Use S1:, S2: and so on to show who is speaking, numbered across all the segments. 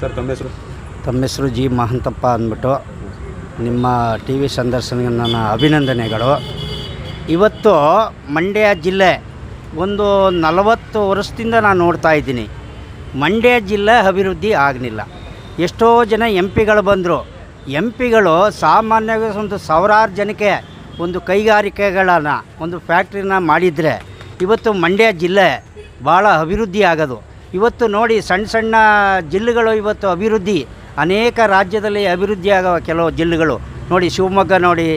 S1: Sir, ತಮ್ಮ ಹೆಸರು?
S2: ತಮ್ಮ ಹೆಸರು ಜಿ ಮಹಂತಪ್ಪ ಅಂದ್ಬಿಟ್ಟು ನಿಮ್ಮ ಟಿ ವಿ ಸಂದರ್ಶನಕ್ಕೆ ನನ್ನ ಅಭಿನಂದನೆಗಳು. ಇವತ್ತು ಮಂಡ್ಯ ಜಿಲ್ಲೆ ಒಂದು ನಲವತ್ತು ವರ್ಷದಿಂದ ನಾನು ನೋಡ್ತಾ ಇದ್ದೀನಿ. ಮಂಡ್ಯ ಜಿಲ್ಲೆ ಅಭಿವೃದ್ಧಿ ಆಗಲಿಲ್ಲ. ಎಷ್ಟೋ ಜನ ಎಂ ಪಿಗಳು ಬಂದರು. ಎಂ ಪಿಗಳು ಸಾಮಾನ್ಯವಾಗಿ ಒಂದು ಸಾವಿರಾರು ಜನಕ್ಕೆ ಒಂದು ಕೈಗಾರಿಕೆಗಳನ್ನು, ಒಂದು ಫ್ಯಾಕ್ಟ್ರಿನ ಮಾಡಿದರೆ ಇವತ್ತು ಮಂಡ್ಯ ಜಿಲ್ಲೆ ಭಾಳ ಅಭಿವೃದ್ಧಿ ಆಗೋದು. ಇವತ್ತು ನೋಡಿ ಸಣ್ಣ ಸಣ್ಣ ಜಿಲ್ಲೆಗಳು ಇವತ್ತು ಅಭಿವೃದ್ಧಿ, ಅನೇಕ ರಾಜ್ಯದಲ್ಲಿ ಅಭಿವೃದ್ಧಿ ಆಗುವ ಕೆಲವು ಜಿಲ್ಲೆಗಳು. ನೋಡಿ ಶಿವಮೊಗ್ಗ ನೋಡಿ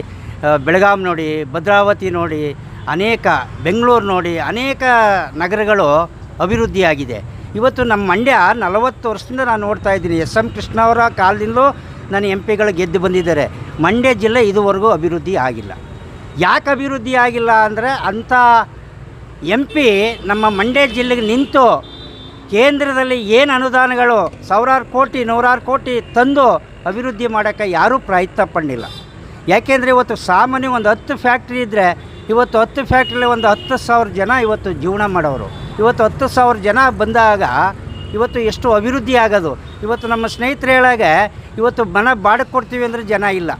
S2: ಬೆಳಗಾಂ ನೋಡಿ, ಭದ್ರಾವತಿ ನೋಡಿ, ಅನೇಕ ಬೆಂಗಳೂರು ನೋಡಿ, ಅನೇಕ ನಗರಗಳು ಅಭಿವೃದ್ಧಿಯಾಗಿದೆ ಇವತ್ತು ನಮ್ಮ ಮಂಡ್ಯ ನಲವತ್ತು ವರ್ಷದಿಂದ ನಾನು ನೋಡ್ತಾ ಇದ್ದೀನಿ. ಎಸ್ ಎಂ ಕೃಷ್ಣ ಅವರ ಕಾಲದಿಂದಲೂ ನನ್ನ ಎಂ ಪಿಗಳು ಗೆದ್ದು ಬಂದಿದ್ದಾರೆ. ಮಂಡ್ಯ ಜಿಲ್ಲೆ ಇದುವರೆಗೂ ಅಭಿವೃದ್ಧಿ ಆಗಿಲ್ಲ. ಯಾಕೆ ಅಭಿವೃದ್ಧಿ ಆಗಿಲ್ಲ ಅಂದರೆ ಅಂಥ ಎಂ ಪಿ ನಮ್ಮ ಮಂಡ್ಯ ಜಿಲ್ಲೆಗೆ ನಿಂತು ಕೇಂದ್ರದಲ್ಲಿ ಏನು ಅನುದಾನಗಳು ಸಾವಿರಾರು ಕೋಟಿ, ನೂರಾರು ಕೋಟಿ ತಂದು ಅಭಿವೃದ್ಧಿ ಮಾಡೋಕ್ಕೆ ಯಾರೂ ಪ್ರಯತ್ನ ಪಡಲಿಲ್ಲ. ಯಾಕೆಂದರೆ ಇವತ್ತು ಸಾಮಾನ್ಯ ಒಂದು ಹತ್ತು ಫ್ಯಾಕ್ಟ್ರಿ ಇದ್ದರೆ ಇವತ್ತು ಹತ್ತು ಫ್ಯಾಕ್ಟ್ರಿಲಿ ಒಂದು ಹತ್ತು ಸಾವಿರ ಜನ ಇವತ್ತು ಜೀವನ ಮಾಡೋರು. ಇವತ್ತು ಹತ್ತು ಸಾವಿರ ಜನ ಬಂದಾಗ ಇವತ್ತು ಎಷ್ಟು ಅಭಿವೃದ್ಧಿ ಆಗೋದು. ಇವತ್ತು ನಮ್ಮ ಸ್ನೇಹಿತರು ಹೇಳಾಗೆ ಇವತ್ತು ಮನ ಬಾಡಕ್ಕೆ ಕೊಡ್ತೀವಿ ಅಂದರೆ ಜನ ಇಲ್ಲ.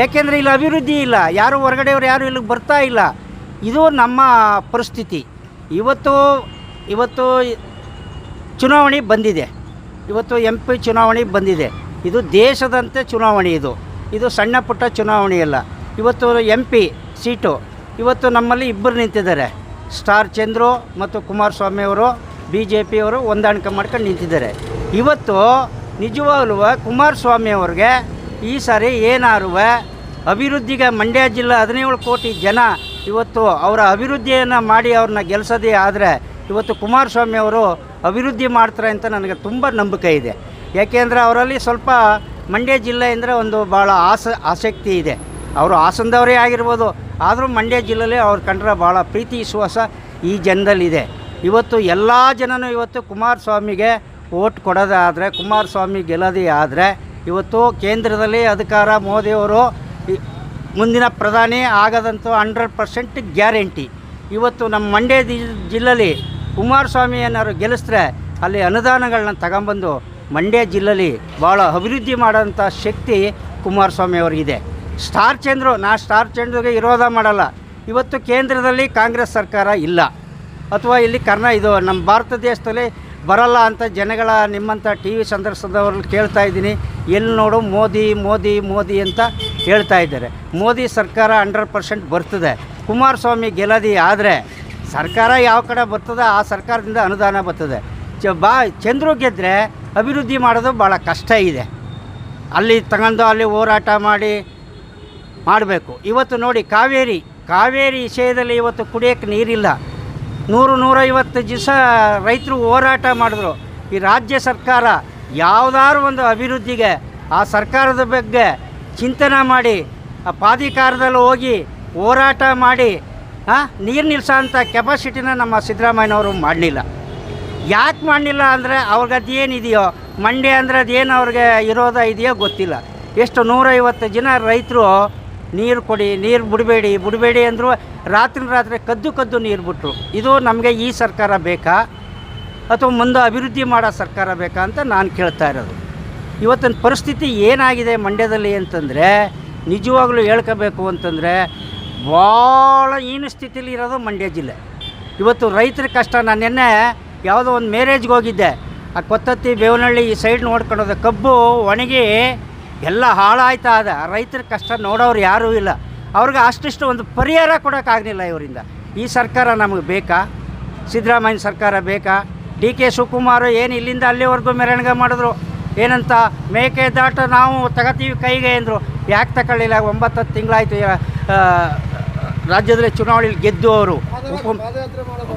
S2: ಯಾಕೆಂದರೆ ಇಲ್ಲಿ ಅಭಿವೃದ್ಧಿ ಇಲ್ಲ. ಯಾರು ಹೊರಗಡೆಯವ್ರು ಯಾರು ಇಲ್ಲಿಗೆ ಬರ್ತಾ ಇಲ್ಲ. ಇದು ನಮ್ಮ ಪರಿಸ್ಥಿತಿ. ಇವತ್ತು ಇವತ್ತು ಚುನಾವಣೆ ಬಂದಿದೆ. ಇವತ್ತು ಎಂ ಪಿ ಚುನಾವಣೆ ಬಂದಿದೆ. ಇದು ದೇಶದಂತೆ ಚುನಾವಣೆ ಇದು. ಇದು ಸಣ್ಣ ಪುಟ್ಟ ಚುನಾವಣೆ ಅಲ್ಲ. ಇವತ್ತು ಎಂ ಪಿ ಸೀಟು, ಇವತ್ತು ನಮ್ಮಲ್ಲಿ ಇಬ್ಬರು ನಿಂತಿದ್ದಾರೆ. ಸ್ಟಾರ್ ಚಂದ್ರು ಮತ್ತು ಕುಮಾರಸ್ವಾಮಿ ಅವರು ಬಿ ಜೆ ಪಿಯವರು ಹೊಂದಾಣಿಕೆ ಮಾಡ್ಕೊಂಡು ನಿಂತಿದ್ದಾರೆ. ಇವತ್ತು ನಿಜವಾಗ್ಲೂ ಕುಮಾರಸ್ವಾಮಿ ಅವ್ರಿಗೆ ಈ ಸಾರಿ ಏನಾರುವ ಅಭಿವೃದ್ಧಿಗೆ ಮಂಡ್ಯ ಜಿಲ್ಲೆ ಹದಿನೇಳು ಕೋಟಿ ಜನ ಇವತ್ತು ಅವರ ಅಭಿವೃದ್ಧಿಯನ್ನು ಮಾಡಿ ಅವ್ರನ್ನ ಗೆಲ್ಲಿಸೋದೇ ಆದರೆ ಇವತ್ತು ಕುಮಾರಸ್ವಾಮಿ ಅವರು ಅಭಿವೃದ್ಧಿ ಮಾಡ್ತಾರೆ ಅಂತ ನನಗೆ ತುಂಬ ನಂಬಿಕೆ ಇದೆ. ಯಾಕೆಂದರೆ ಅವರಲ್ಲಿ ಸ್ವಲ್ಪ ಮಂಡ್ಯ ಜಿಲ್ಲೆ ಅಂದರೆ ಒಂದು ಭಾಳ ಆಸ, ಆಸಕ್ತಿ ಇದೆ. ಅವರು ಹಾಸನದವರೇ ಆಗಿರ್ಬೋದು, ಆದರೂ ಮಂಡ್ಯ ಜಿಲ್ಲೆಯಲ್ಲಿ ಅವ್ರು ಕಂಡ್ರೆ ಭಾಳ ಪ್ರೀತಿ, ವಿಶ್ವಾಸ ಈ ಜನದಲ್ಲಿದೆ. ಇವತ್ತು ಎಲ್ಲ ಜನನೂ ಇವತ್ತು ಕುಮಾರಸ್ವಾಮಿಗೆ ಓಟ್ ಕೊಡೋದಾದರೆ ಕುಮಾರಸ್ವಾಮಿ ಗೆಲ್ಲೋದೇ ಆದರೆ, ಇವತ್ತು ಕೇಂದ್ರದಲ್ಲಿ ಅಧಿಕಾರ ಮೋದಿಯವರು ಮುಂದಿನ ಪ್ರಧಾನಿ ಆಗದಂತೂ ಹಂಡ್ರೆಡ್ ಪರ್ಸೆಂಟ್ ಗ್ಯಾರಂಟಿ. ಇವತ್ತು ನಮ್ಮ ಮಂಡ್ಯ ಜಿಲ್ಲೆಯಲ್ಲಿ ಕುಮಾರಸ್ವಾಮಿ ಏನಾದ್ರು ಗೆಲ್ಲಿಸಿದ್ರೆ ಅಲ್ಲಿ ಅನುದಾನಗಳನ್ನ ತಗೊಂಬಂದು ಮಂಡ್ಯ ಜಿಲ್ಲೆಯಲ್ಲಿ ಭಾಳ ಅಭಿವೃದ್ಧಿ ಮಾಡೋಂಥ ಶಕ್ತಿ ಕುಮಾರಸ್ವಾಮಿ ಅವರಿಗಿದೆ ಸ್ಟಾರ್ ಚಂದ್ರು, ನಾ ಸ್ಟಾರ್ ಚಂದ್ರಿಗೆ ವಿರೋಧ ಮಾಡಲ್ಲ. ಇವತ್ತು ಕೇಂದ್ರದಲ್ಲಿ ಕಾಂಗ್ರೆಸ್ ಸರ್ಕಾರ ಇಲ್ಲ. ಅಥವಾ ಇಲ್ಲಿ ಕರ್ನ ಇದು ನಮ್ಮ ಭಾರತ ದೇಶದಲ್ಲಿ ಬರಲ್ಲ ಅಂತ ಜನಗಳ ನಿಮ್ಮಂಥ ಟಿ ವಿ ಸಂದರ್ಶನದವ್ರಲ್ಲಿ ಕೇಳ್ತಾ ಇದ್ದೀನಿ. ಎಲ್ಲಿ ನೋಡು ಮೋದಿ ಮೋದಿ ಮೋದಿ ಅಂತ ಹೇಳ್ತಾ ಇದ್ದಾರೆ. ಮೋದಿ ಸರ್ಕಾರ ಹಂಡ್ರೆಡ್ ಪರ್ಸೆಂಟ್ ಬರ್ತದೆ. ಕುಮಾರಸ್ವಾಮಿ ಗೆಲ್ಲದಿ ಆದರೆ ಸರ್ಕಾರ ಯಾವ ಕಡೆ ಬರ್ತದೆ ಆ ಸರ್ಕಾರದಿಂದ ಅನುದಾನ ಬರ್ತದೆ. ಚ, ಬಾ, ಚಂದ್ರು ಗೆದ್ದರೆ ಅಭಿವೃದ್ಧಿ ಮಾಡೋದು ಭಾಳ ಕಷ್ಟ ಇದೆ. ಅಲ್ಲಿ ತಗೊಂಡು ಅಲ್ಲಿ ಹೋರಾಟ ಮಾಡಿ ಮಾಡಬೇಕು. ಇವತ್ತು ನೋಡಿ ಕಾವೇರಿ ಕಾವೇರಿ ವಿಷಯದಲ್ಲಿ ಇವತ್ತು ಕುಡಿಯೋಕ್ಕೆ ನೀರಿಲ್ಲ. ನೂರು ನೂರೈವತ್ತು ದಿವಸ ರೈತರು ಹೋರಾಟ ಮಾಡಿದ್ರು. ಈ ರಾಜ್ಯ ಸರ್ಕಾರ ಯಾವುದಾದ್ರು ಒಂದು ಅಭಿವೃದ್ಧಿಗೆ, ಆ ಸರ್ಕಾರದ ಬಗ್ಗೆ ಚಿಂತನೆ ಮಾಡಿ, ಆ ಪ್ರಾಧಿಕಾರದಲ್ಲಿ ಹೋಗಿ ಹೋರಾಟ ಮಾಡಿ ನೀರು ನಿಲ್ಸೋ ಅಂಥ ಕೆಪಾಸಿಟಿನ ನಮ್ಮ ಸಿದ್ದರಾಮಯ್ಯನವರು ಮಾಡಲಿಲ್ಲ. ಯಾಕೆ ಮಾಡಲಿಲ್ಲ ಅಂದರೆ ಅವ್ರಿಗೆ ಅದೇನಿದೆಯೋ, ಮಂಡ್ಯ ಅಂದರೆ ಅದೇನು ಅವ್ರಿಗೆ ಇರೋದ ಇದೆಯೋ ಗೊತ್ತಿಲ್ಲ. ಎಷ್ಟು ನೂರೈವತ್ತು ಜನ ರೈತರು ನೀರು ಕೊಡಿ, ನೀರು ಬಿಡಬೇಡಿ ಬಿಡಬೇಡಿ ಅಂದರು ರಾತ್ರಿ ರಾತ್ರಿ ಕದ್ದು ಕದ್ದು ನೀರು ಬಿಟ್ರು. ಇದು ನಮಗೆ ಈ ಸರ್ಕಾರ ಬೇಕಾ? ಅಥವಾ ಮುಂದೆ ಅಭಿವೃದ್ಧಿ ಮಾಡೋ ಸರ್ಕಾರ ಬೇಕಾ ಅಂತ ನಾನು ಕೇಳ್ತಾ ಇರೋದು. ಇವತ್ತಿನ ಪರಿಸ್ಥಿತಿ ಏನಾಗಿದೆ ಮಂಡ್ಯದಲ್ಲಿ ಅಂತಂದರೆ, ನಿಜವಾಗ್ಲೂ ಹೇಳ್ಕೋಬೇಕು ಅಂತಂದರೆ ಭಾಳ ಏನು ಸ್ಥಿತಿಲಿ ಇರೋದು ಮಂಡ್ಯ ಜಿಲ್ಲೆ. ಇವತ್ತು ರೈತರ ಕಷ್ಟ. ನಾನು ನಿನ್ನೆ ಯಾವುದೋ ಒಂದು ಮ್ಯಾರೇಜ್ಗೆ ಹೋಗಿದ್ದೆ. ಆ ಕೊತ್ತತ್ತಿ, ಬೇವನಹಳ್ಳಿ ಈ ಸೈಡ್ ನೋಡ್ಕೊಂಡೋದ ಕಬ್ಬು ಒಣಗಿ ಎಲ್ಲ ಹಾಳಾಯ್ತಾ ಅದ ರೈತರ ಕಷ್ಟ ನೋಡೋರು ಯಾರೂ ಇಲ್ಲ. ಅವ್ರಿಗೆ ಅಷ್ಟಿಷ್ಟು ಒಂದು ಪರಿಹಾರ ಕೊಡೋಕ್ಕಾಗಲಿಲ್ಲ ಇವರಿಂದ. ಈ ಸರ್ಕಾರ ನಮಗೆ ಬೇಕಾ? ಸಿದ್ದರಾಮಯ್ಯ ಸರ್ಕಾರ ಬೇಕಾ? ಡಿ ಕೆ ಶಿವಕುಮಾರ್ ಏನು ಇಲ್ಲಿಂದ ಅಲ್ಲಿವರೆಗೂ ಮೆರವಣಿಗೆ ಮಾಡಿದ್ರು? ಏನಂತ ಮೇಕೆ ದಾಟ ನಾವು ತಗೋತೀವಿ ಕೈಗೆ ಅಂದರು. ಯಾಕೆ ತಗೊಳ್ಳಿಲ್ಲ? ಒಂಬತ್ತು ತಿಂಗಳಾಯಿತು ರಾಜ್ಯದಲ್ಲಿ ಚುನಾವಣೆಯಲ್ಲಿ ಗೆದ್ದು ಅವರು ಉಪ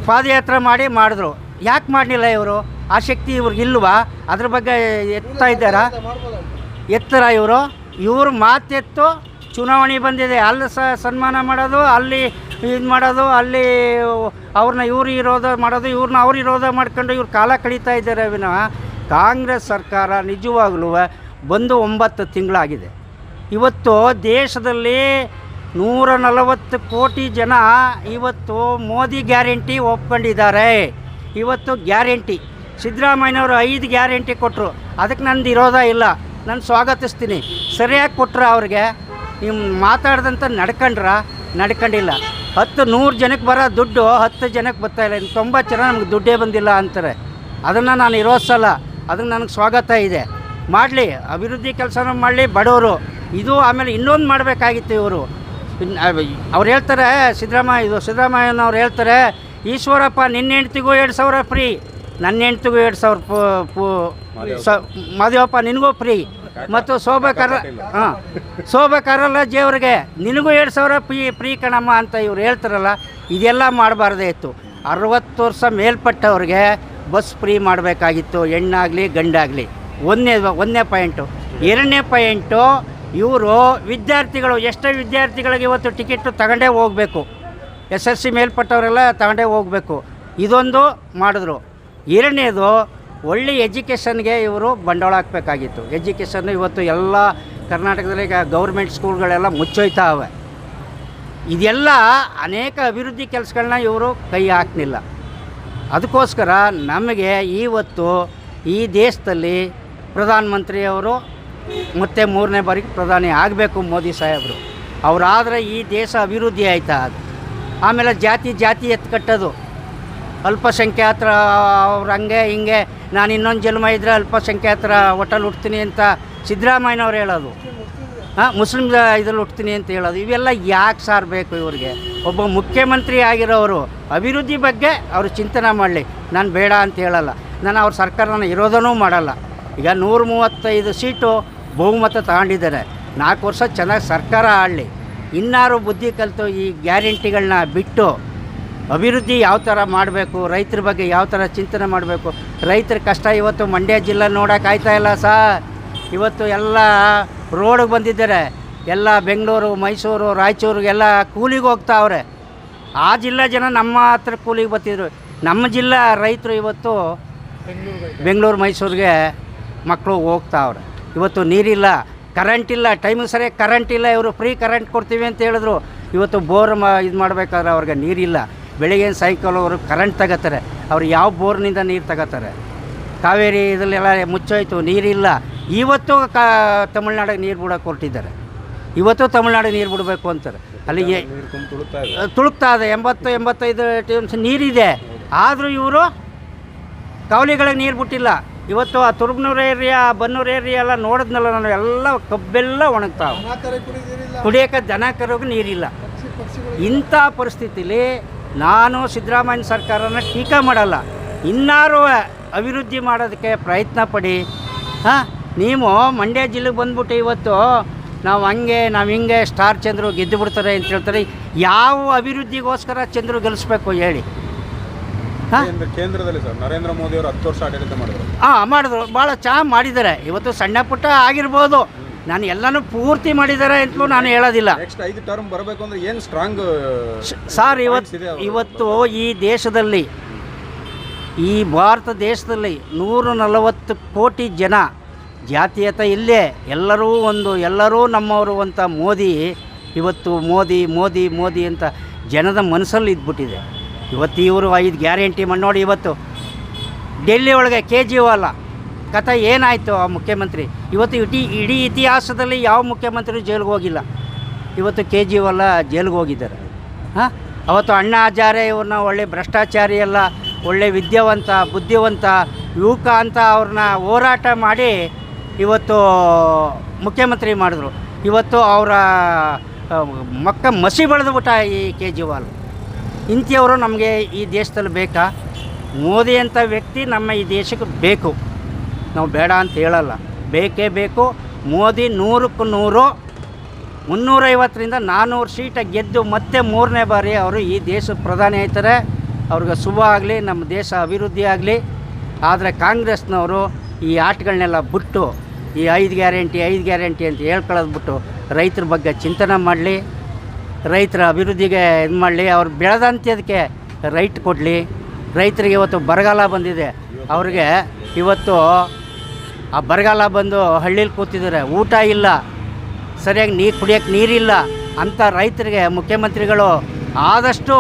S2: ಪಾದಯಾತ್ರೆ ಮಾಡಿ ಮಾಡಿದ್ರು. ಯಾಕೆ ಮಾಡಲಿಲ್ಲ ಇವರು? ಆ ಶಕ್ತಿ ಇವ್ರಿಗೆ ಇಲ್ವಾ? ಅದ್ರ ಬಗ್ಗೆ ಎತ್ತಾ ಇದ್ದಾರ? ಎತ್ತರ ಇವರು? ಇವರು ಮಾತೆತ್ತು ಚುನಾವಣೆ ಬಂದಿದೆ. ಅಲ್ಲಿ ಸನ್ಮಾನ ಮಾಡೋದು ಅಲ್ಲಿ ಇದು ಮಾಡೋದು ಅಲ್ಲಿ ಅವ್ರನ್ನ ಇವ್ರು ಇರೋದ ಮಾಡೋದು ಇವ್ರನ್ನ ಅವ್ರು ಇರೋದ ಮಾಡ್ಕೊಂಡು ಇವ್ರು ಕಾಲ ಕಳೀತಾ ಇದ್ದಾರೆ ವಿನಃ ಕಾಂಗ್ರೆಸ್ ಸರ್ಕಾರ ನಿಜವಾಗ್ಲೂ ಬಂದು ಒಂಬತ್ತು ತಿಂಗಳಾಗಿದೆ. ಇವತ್ತು ದೇಶದಲ್ಲಿ ನೂರ ನಲವತ್ತು ಕೋಟಿ ಜನ ಇವತ್ತು ಮೋದಿ ಗ್ಯಾರಂಟಿ ಒಪ್ಕೊಂಡಿದ್ದಾರೆ. ಇವತ್ತು ಗ್ಯಾರಂಟಿ. ಸಿದ್ದರಾಮಯ್ಯವರು ಐದು ಗ್ಯಾರಂಟಿ ಕೊಟ್ಟರು ಅದಕ್ಕೆ ನಂದು ಇರೋದ ಇಲ್ಲ. ನಾನು ಸ್ವಾಗತಿಸ್ತೀನಿ. ಸರಿಯಾಗಿ ಕೊಟ್ಟರು ಅವ್ರಿಗೆ. ನೀವು ಮಾತಾಡ್ದಂತ ನಡ್ಕೊಂಡ್ರ? ನಡ್ಕೊಂಡಿಲ್ಲ. ಹತ್ತು ನೂರು ಜನಕ್ಕೆ ಬರೋ ದುಡ್ಡು ಹತ್ತು ಜನಕ್ಕೆ ಬರ್ತಾ ಇಲ್ಲ. ಇನ್ನು ತೊಂಬತ್ತು ಜನ ನಮ್ಗೆ ದುಡ್ಡೇ ಬಂದಿಲ್ಲ ಅಂತಾರೆ. ಅದನ್ನು ನಾನು ಇರೋ ಸಲ. ಅದಕ್ಕೆ ನನಗೆ ಸ್ವಾಗತ ಇದೆ. ಮಾಡಲಿ. ಅಭಿವೃದ್ಧಿ ಕೆಲಸನೂ ಮಾಡಲಿ. ಬಡವರು. ಇದು ಆಮೇಲೆ ಇನ್ನೊಂದು ಮಾಡಬೇಕಾಗಿತ್ತು ಇವರು. ಅವ್ರು ಹೇಳ್ತಾರೆ, ಸಿದ್ದರಾಮಯ್ಯ, ಇದು ಸಿದ್ದರಾಮಯ್ಯನವ್ರು ಹೇಳ್ತಾರೆ, ಈಶ್ವರಪ್ಪ ನಿನ್ನ ಹೆಂಡ್ತಿಗೂ ಎರಡು ಸಾವಿರ ಫ್ರೀ ನನ್ನ ಹೆಂಡ್ತಿಗೂ ಎರಡು ಸಾವಿರ ಪೂ ಮಾದೇವಪ್ಪ ನಿನಗೂ ಫ್ರೀ ಮತ್ತು ಶೋಭಾ ಕರ ಹಾಂ, ಶೋಭಾ ಅವ್ರಿಗೆ, ನಿನಗೂ ಎರಡು ಸಾವಿರ ಫ್ರೀ ಫ್ರೀ ಕಣಮ್ಮ ಅಂತ ಇವ್ರು ಹೇಳ್ತಾರಲ್ಲ, ಇದೆಲ್ಲ ಮಾಡಬಾರ್ದೇ ಇತ್ತು. ಅರವತ್ತು ವರ್ಷ ಮೇಲ್ಪಟ್ಟವ್ರಿಗೆ ಬಸ್ ಫ್ರೀ ಮಾಡಬೇಕಾಗಿತ್ತು, ಹೆಣ್ಣಾಗಲಿ ಗಂಡಾಗಲಿ. ಒಂದನೇ ಒಂದನೇ ಪಾಯಿಂಟು ಎರಡನೇ ಪಾಯಿಂಟು ಇವರು ವಿದ್ಯಾರ್ಥಿಗಳು, ಎಷ್ಟೇ ವಿದ್ಯಾರ್ಥಿಗಳಿಗೆ ಇವತ್ತು ಟಿಕೆಟ್ ತಗೊಂಡೇ ಹೋಗಬೇಕು. ಎಸ್ ಎಸ್ ಸಿ ಮೇಲ್ಪಟ್ಟವರೆಲ್ಲ ತಗೊಂಡೇ ಹೋಗಬೇಕು. ಇದೊಂದು ಮಾಡಿದ್ರು. ಎರಡನೇದು, ಒಳ್ಳೆ ಎಜುಕೇಷನ್ಗೆ ಇವರು ಬಂಡವಾಳ ಹಾಕಬೇಕಾಗಿತ್ತು. ಎಜುಕೇಷನ್ ಇವತ್ತು ಎಲ್ಲ ಕರ್ನಾಟಕದಲ್ಲಿ ಈಗ ಗೌರ್ಮೆಂಟ್ ಸ್ಕೂಲ್ಗಳೆಲ್ಲ ಮುಚ್ಚೋಯ್ತಾವೆ ಇದೆಲ್ಲ ಅನೇಕ ಅಭಿವೃದ್ಧಿ ಕೆಲಸಗಳನ್ನ ಇವರು ಕೈ ಹಾಕ್ಲಿಲ್ಲ. ಅದಕ್ಕೋಸ್ಕರ ನಮಗೆ ಇವತ್ತು ಈ ದೇಶದಲ್ಲಿ ಪ್ರಧಾನಮಂತ್ರಿಯವರು ಮತ್ತೆ ಮೂರನೇ ಬಾರಿಗೆ ಪ್ರಧಾನಿ ಆಗಬೇಕು ಮೋದಿ ಸಾಹೇಬರು. ಅವರಾದರೆ ಈ ದೇಶ ಅಭಿವೃದ್ಧಿ ಆಯಿತಾ ಅದು. ಆಮೇಲೆ ಜಾತಿ ಜಾತಿ ಎತ್ಕಟ್ಟೋದು ಅಲ್ಪಸಂಖ್ಯಾತರ ಅವ್ರು ಹಂಗೆ ಹಿಂಗೆ, ನಾನು ಇನ್ನೊಂದು ಜನ್ಮ ಇದ್ದರೆ ಅಲ್ಪಸಂಖ್ಯಾತರ ಹೋಟೆಲ್ ಹುಡ್ತೀನಿ ಅಂತ ಸಿದ್ದರಾಮಯ್ಯನವ್ರು ಹೇಳೋದು. ಹಾಂ ಮುಸ್ಲಿಮ್ ಇದ್ರಲ್ಲಿ ಹುಡ್ತೀನಿ ಅಂತ ಹೇಳೋದು. ಇವೆಲ್ಲ ಯಾಕೆ ಸಾರ್ ಬೇಕು ಇವ್ರಿಗೆ? ಒಬ್ಬ ಮುಖ್ಯಮಂತ್ರಿ ಆಗಿರೋರು, ಅಭಿವೃದ್ಧಿ ಬಗ್ಗೆ ಅವರು ಚಿಂತನೆ ಮಾಡಲಿ. ನಾನು ಬೇಡ ಅಂತ ಹೇಳಲ್ಲ. ನಾನು ಅವ್ರ ಸರ್ಕಾರನ ಇರೋದನ್ನೂ ಮಾಡಲ್ಲ. ಈಗ ನೂರ ಮೂವತ್ತೈದು ಸೀಟು ಬಹುಮತ ತಗೊಂಡಿದ್ದಾರೆ. ನಾಲ್ಕು ವರ್ಷ ಚೆನ್ನಾಗಿ ಸರ್ಕಾರ ಆಡಲಿ. ಇನ್ನಾರು ಬುದ್ಧಿ ಕಲಿತು ಈ ಗ್ಯಾರಂಟಿಗಳನ್ನ ಬಿಟ್ಟು ಅಭಿವೃದ್ಧಿ ಯಾವ ಥರ ಮಾಡಬೇಕು ರೈತರ ಬಗ್ಗೆ ಯಾವ ಥರ ಚಿಂತನೆ ಮಾಡಬೇಕು ರೈತರ ಕಷ್ಟ ಇವತ್ತು ಮಂಡ್ಯ ಜಿಲ್ಲೆ ನೋಡೋಕೆ ಆಯ್ತಾ ಇಲ್ಲ ಸಾ ಇವತ್ತು ಎಲ್ಲ ರೋಡಿಗೆ ಬಂದಿದ್ದಾರೆ. ಎಲ್ಲ ಬೆಂಗಳೂರು ಮೈಸೂರು ರಾಯಚೂರಿಗೆಲ್ಲ ಕೂಲಿಗೆ ಹೋಗ್ತಾವ್ರೆ ಆ ಜಿಲ್ಲಾ ಜನ ನಮ್ಮ ಹತ್ರ ಕೂಲಿಗೆ ಬರ್ತಿದ್ರು. ನಮ್ಮ ಜಿಲ್ಲಾ ರೈತರು ಇವತ್ತು ಬೆಂಗಳೂರು ಮೈಸೂರಿಗೆ ಮಕ್ಕಳು ಹೋಗ್ತಾವ್ರೆ. ಇವತ್ತು ನೀರಿಲ್ಲ ಕರೆಂಟ್ ಇಲ್ಲ ಟೈಮಿಗೆ ಸರಿಯಾಗಿ ಕರೆಂಟ್ ಇಲ್ಲ, ಇವರು ಫ್ರೀ ಕರೆಂಟ್ ಕೊಡ್ತೀವಿ ಅಂತ ಹೇಳಿದ್ರು. ಇವತ್ತು ಬೋರ್ ಮ, ಇದು ಮಾಡಬೇಕಾದ್ರೆ ಅವ್ರಿಗೆ ನೀರಿಲ್ಲ. ಬೆಳಿಗ್ಗೆ ಸಾಯಂಕಾಲವರು ಕರೆಂಟ್ ತಗೋತಾರೆ. ಅವ್ರು ಯಾವ ಬೋರ್ನಿಂದ ನೀರು ತಗೋತಾರೆ? ಕಾವೇರಿ ಇದರಲ್ಲೆಲ್ಲ ಮುಚ್ಚೋಯ್ತು, ನೀರಿಲ್ಲ. ಇವತ್ತು ಕಾ, ತಮಿಳ್ನಾಡಿಗೆ ನೀರು ಬಿಡೋಕೆ ಕೊಟ್ಟಿದ್ದಾರೆ. ಇವತ್ತು ತಮಿಳ್ನಾಡಿಗೆ ನೀರು ಬಿಡಬೇಕು ಅಂತಾರೆ. ಅಲ್ಲಿ ಎ-
S1: ನೀರು ತುಂಬ ತುಳುಕ್ತಾ ಇದೆ.
S2: ತುಳುಕ್ತಾ ಇದೆ ಎಂಬತ್ತು, ಎಂಬತ್ತೈದು ಟಿ ಎಂ ಸಿ ನೀರಿದೆ. ಆದರೂ ಇವರು ಕವಲಿಗಳಿಗೆ ನೀರು ಬಿಟ್ಟಿಲ್ಲ. ಇವತ್ತು ಆ ತುರ್ಬನೂರ ಏರಿಯಾ ಬನ್ನೂರು ಏರಿಯಾ ಎಲ್ಲ ನೋಡಿದ್ನಲ್ಲ ನಾನು ಎಲ್ಲ ಕಬ್ಬೆಲ್ಲ ಒಣಗ್ತಾವೆ. ಕುಡಿಯೋಕೆ ದನ ಕರೋಗ ನೀರಿಲ್ಲ. ಇಂಥ ಪರಿಸ್ಥಿತಿಲಿ ನಾನು ಸಿದ್ದರಾಮಯ್ಯ ಸರ್ಕಾರನ ಟೀಕಾ ಮಾಡಲ್ಲ. ಇನ್ನಾರು ಅಭಿವೃದ್ಧಿ ಮಾಡೋದಕ್ಕೆ ಪ್ರಯತ್ನ ಪಡಿ. ಹಾಂ? ನೀವು ಮಂಡ್ಯ ಜಿಲ್ಲೆಗೆ ಬಂದ್ಬಿಟ್ಟು ಇವತ್ತು ನಾವು ಹಂಗೆ ನಾವು ಹಿಂಗೆ ಸ್ಟಾರ್ ಚಂದ್ರು ಗೆದ್ದು ಬಿಡ್ತಾರೆ ಅಂತ ಹೇಳ್ತಾರೆ. ಯಾವ ಅಭಿವೃದ್ಧಿಗೋಸ್ಕರ ಚಂದ್ರು ಗೆಲ್ಲಿಸ್ಬೇಕು ಹೇಳಿ.
S1: ಕೇಂದ್ರ- ಕೇಂದ್ರದಲ್ಲಿ ಸರ್ ನರೇಂದ್ರ ಮೋದಿ ಅವರು ಹತ್ತು ವರ್ಷ ಆಡಳಿತ ಮಾಡಿದ್ರು.
S2: ಹಾಂ ಮಾಡಿದ್ರು. ಭಾಳ ಚೆನ್ನಾಗಿ ಮಾಡಿದ್ದಾರೆ. ಇವತ್ತು ಸಣ್ಣ ಪುಟ್ಟ ಆಗಿರ್ಬೋದು. ನಾನು ಎಲ್ಲನೂ ಪೂರ್ತಿ ಮಾಡಿದ್ದಾರೆ ಅಂತಲೂ ನಾನು ಹೇಳೋದಿಲ್ಲ.
S1: ನೆಕ್ಸ್ಟ್ ಐದು ಟರ್ಮ್ ಬರಬೇಕು ಅಂದ್ರೆ ಏನು ಸ್ಟ್ರಾಂಗ್
S2: ಸರ್ ಇವತ್ತು ಇವತ್ತು ಈ ದೇಶದಲ್ಲಿ ಈ ಭಾರತ ದೇಶದಲ್ಲಿ ನೂರ ನಲವತ್ತು ಕೋಟಿ ಜನ ಜಾತೀಯತ ಇಲ್ಲೇ ಎಲ್ಲರೂ ಒಂದು ಎಲ್ಲರೂ ನಮ್ಮವರು ಅಂತ ಮೋದಿ ಇವತ್ತು ಮೋದಿ ಮೋದಿ ಮೋದಿ ಅಂತ ಜನದ ಮನಸ್ಸಲ್ಲಿ ಇದ್ಬಿಟ್ಟಿದೆ. ಇವತ್ತು ಇವರು ಐದು ಗ್ಯಾರಂಟಿ ಮಾಡಿ ನೋಡಿ ಇವತ್ತು. ಡೆಲ್ಲಿ ಒಳಗೆ ಕೆ ಜಿ ಅಲ್ಲ. ಕಥೆ ಏನಾಯಿತು ಆ ಮುಖ್ಯಮಂತ್ರಿ? ಇವತ್ತು ಇಡೀ ಇಡೀ ಇತಿಹಾಸದಲ್ಲಿ ಯಾವ ಮುಖ್ಯಮಂತ್ರಿ ಜೈಲಿಗೆ ಹೋಗಿಲ್ಲ. ಇವತ್ತು ಕೆ ಜಿ ಅಲ್ಲ, ಜೈಲಿಗೆ ಹೋಗಿದ್ದಾರೆ. ಹಾಂ? ಅವತ್ತು ಅಣ್ಣ ಆಚಾರ್ಯ ಇವ್ರನ್ನ ಒಳ್ಳೆ ಭ್ರಷ್ಟಾಚಾರಿ ಎಲ್ಲ ಒಳ್ಳೆ ವಿದ್ಯಾವಂತ, ಬುದ್ಧಿವಂತ, ಯುವಕ ಅಂತ ಅವ್ರನ್ನ ಹೋರಾಟ ಮಾಡಿ ಇವತ್ತು ಮುಖ್ಯಮಂತ್ರಿ ಮಾಡಿದ್ರು. ಇವತ್ತು ಅವರ ಮಕ್ಕ ಮಸಿ ಬೆಳೆದ್ಬಿಟ್ಟ ಈ ಕೇಜ್ರಿವಾಲ್ ಇಂಥವರು ನಮಗೆ ಈ ದೇಶದಲ್ಲಿ ಬೇಕಾ? ಮೋದಿ ಅಂತ ವ್ಯಕ್ತಿ ನಮ್ಮ ಈ ದೇಶಕ್ಕೆ ಬೇಕು. ನಾವು ಬೇಡ ಅಂತ ಹೇಳಲ್ಲ. ಬೇಕೇ ಬೇಕು. ಮೋದಿ ನೂರಕ್ಕೂ ನೂರು, ಮುನ್ನೂರೈವತ್ತರಿಂದ ನಾನ್ನೂರು ಸೀಟ ಗೆದ್ದು ಮತ್ತೆ ಮೂರನೇ ಬಾರಿ ಅವರು ಈ ದೇಶದ ಪ್ರಧಾನಿ ಆಯ್ತಾರೆ. ಅವ್ರಿಗೆ ಶುಭ ಆಗಲಿ, ನಮ್ಮ ದೇಶ ಅಭಿವೃದ್ಧಿ ಆಗಲಿ. ಆದರೆ ಕಾಂಗ್ರೆಸ್ನವರು ಈ ಆಟಗಳನ್ನೆಲ್ಲ ಬಿಟ್ಟು, ಈ ಐದು ಗ್ಯಾರಂಟಿ ಐದು ಗ್ಯಾರಂಟಿ ಅಂತ ಹೇಳ್ಕೊಳ್ಳೋದು ಬಿಟ್ಟು ರೈತರ ಬಗ್ಗೆ ಚಿಂತನೆ ಮಾಡಲಿ. ರೈತರ ಅಭಿವೃದ್ಧಿಗೆ ಇದು ಮಾಡಲಿ ಅವ್ರು ಬೆಳೆದಂಥದಕ್ಕೆ ರೈಟ್ ಕೊಡಲಿ. ರೈತರಿಗೆ ಇವತ್ತು ಬರಗಾಲ ಬಂದಿದೆ. ಅವ್ರಿಗೆ ಇವತ್ತು ಆ ಬರಗಾಲ ಬಂದು ಹಳ್ಳೀಲಿ ಕೂತಿದ್ದಾರೆ. ಊಟ ಇಲ್ಲ ಸರಿಯಾಗಿ ನೀರು ಕುಡಿಯೋಕ್ಕೆ ನೀರಿಲ್ಲ ಅಂಥ ರೈತರಿಗೆ ಮುಖ್ಯಮಂತ್ರಿಗಳು ಆದಷ್ಟು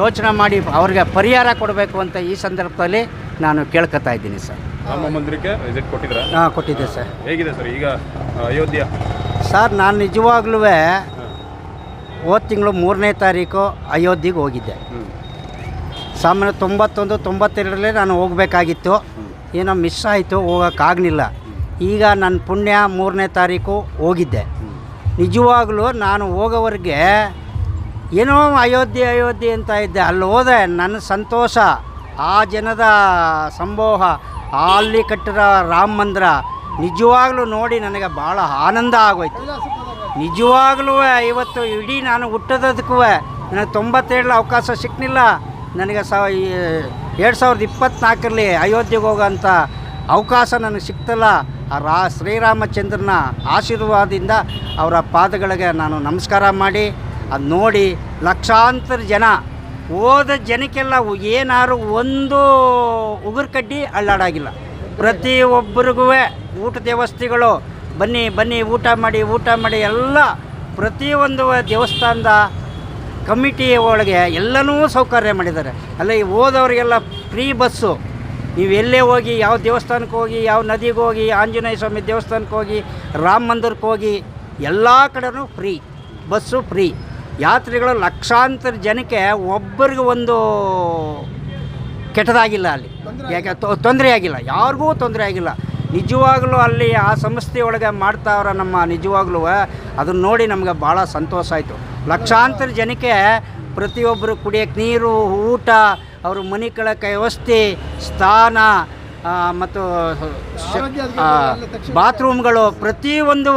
S2: ಯೋಚನೆ ಮಾಡಿ ಅವ್ರಿಗೆ ಪರಿಹಾರ ಕೊಡಬೇಕು ಅಂತ ಈ ಸಂದರ್ಭದಲ್ಲಿ ನಾನು ಕೇಳ್ಕೊತಾ ಇದ್ದೀನಿ ಸರ್.
S1: ರಾಮ ಮಂದಿರಕ್ಕೆ ವಿಸಿಟ್ ಕೊಟ್ಟಿದ್ರ
S2: ಹಾಂ ಕೊಟ್ಟಿದ್ದೆ ಸರ್.
S1: ಹೇಗಿದೆ ಸರ್ ಈಗ ಅಯೋಧ್ಯ?
S2: ಸರ್ ನಾನು ನಿಜವಾಗ್ಲೂ ಹೋದ ತಿಂಗಳು ಮೂರನೇ ತಾರೀಕು ಅಯೋಧ್ಯೆಗೆ ಹೋಗಿದ್ದೆ. ಸಾಮಾನ್ಯ ತೊಂಬತ್ತೊಂದು, ತೊಂಬತ್ತೆರಡರಲ್ಲೇ ನಾನು ಹೋಗಬೇಕಾಗಿತ್ತು. ಏನೋ ಮಿಸ್ ಆಯಿತು, ಹೋಗೋಕ್ಕಾಗಲಿಲ್ಲ. ಈಗ ನನ್ನ ಪುಣ್ಯ ಮೂರನೇ ತಾರೀಕು ಹೋಗಿದ್ದೆ. ನಿಜವಾಗ್ಲೂ ನಾನು ಹೋಗೋವರೆಗೆ ಏನೋ ಅಯೋಧ್ಯೆ ಅಯೋಧ್ಯೆ ಅಂತ ಇದ್ದೆ. ಅಲ್ಲಿ ಹೋದೆ ನನ್ನ ಸಂತೋಷ, ಆ ಜನದ ಸಂಭೋಹ ಅಲ್ಲಿ ಕಟ್ಟಿರೋ ರಾಮ ಮಂದಿರ, ನಿಜವಾಗ್ಲೂ ನೋಡಿ ನನಗೆ ಭಾಳ ಆನಂದ ಆಗೋಯ್ತು. ನಿಜವಾಗ್ಲೂ ಇವತ್ತು ಇಡೀ ನಾನು ಹುಟ್ಟದಕ್ಕೂ ನನಗೆ ತೊಂಬತ್ತೇಳರ ಅವಕಾಶ ಸಿಕ್ಕಲಿಲ್ಲ ನನಗೆ ಸ ಎರಡು ಸಾವಿರದ ಇಪ್ಪತ್ತ್ನಾಲ್ಕರಲ್ಲಿ ಅಯೋಧ್ಯೆಗೆ ಹೋಗೋಂಥ ಅವಕಾಶ ನನಗೆ ಸಿಕ್ತಲ್ಲ. ಆ ರಾ, ಶ್ರೀರಾಮಚಂದ್ರನ ಆಶೀರ್ವಾದದಿಂದ ಅವರ ಪಾದಗಳಿಗೆ ನಾನು ನಮಸ್ಕಾರ ಮಾಡಿ, ಅದು ನೋಡಿ ಲಕ್ಷಾಂತರ ಜನ, ಹೋದ ಜನಕ್ಕೆಲ್ಲ ಏನಾರು ಒಂದು ಉಗುರು ಕಡ್ಡಿ ಅಳ್ಳಾಡಾಗಿಲ್ಲ ಪ್ರತಿಯೊಬ್ಬರಿಗೂ ಊಟದ ವ್ಯವಸ್ಥೆಗಳು ಬನ್ನಿ ಬನ್ನಿ, ಊಟ ಮಾಡಿ ಊಟ ಮಾಡಿ, ಎಲ್ಲ ಪ್ರತಿಯೊಂದು ದೇವಸ್ಥಾನದ ಕಮಿಟಿ ಒಳಗೆ ಎಲ್ಲನೂ ಸೌಕರ್ಯ ಮಾಡಿದ್ದಾರೆ. ಅಲ್ಲ ಈ ಹೋದವರಿಗೆಲ್ಲ ಫ್ರೀ ಬಸ್ಸು ನೀವು ಎಲ್ಲೇ ಹೋಗಿ, ಯಾವ ದೇವಸ್ಥಾನಕ್ಕೆ ಹೋಗಿ, ಯಾವ ನದಿಗೆ ಹೋಗಿ, ಆಂಜನೇಯ ಸ್ವಾಮಿ ದೇವಸ್ಥಾನಕ್ಕೆ ಹೋಗಿ, ರಾಮ ಮಂದಿರಕ್ಕೆ ಹೋಗಿ, ಎಲ್ಲ ಕಡೆನೂ ಫ್ರೀ ಬಸ್ಸು ಫ್ರೀ ಯಾತ್ರೆಗಳು ಲಕ್ಷಾಂತರ ಜನಕ್ಕೆ ಒಬ್ಬರಿಗೂ ಒಂದು ಕೆಟ್ಟದಾಗಿಲ್ಲ ಅಲ್ಲಿ. ಯಾಕೆ ತೊಂದರೆ ಆಗಿಲ್ಲ ಯಾರಿಗೂ ತೊಂದರೆ ಆಗಿಲ್ಲ ನಿಜವಾಗ್ಲೂ ಅಲ್ಲಿ ಆ ಸಂಸ್ಥೆಯೊಳಗೆ ಮಾಡ್ತಾವ್ರ ನಮ್ಮ ನಿಜವಾಗ್ಲೂ ಅದನ್ನ ನೋಡಿ ನಮಗೆ ಭಾಳ ಸಂತೋಷ ಆಯಿತು. ಲಕ್ಷಾಂತರ ಜನಕ್ಕೆ ಪ್ರತಿಯೊಬ್ಬರು ಕುಡಿಯೋಕ್ಕೆ ನೀರು, ಊಟ, ಅವರು ಮನೆ ಕಳಕ್ಕೆ ವ್ಯವಸ್ಥೆ, ಸ್ಥಾನ ಮತ್ತು ಬಾತ್ರೂಮ್ಗಳು ಪ್ರತಿಯೊಂದು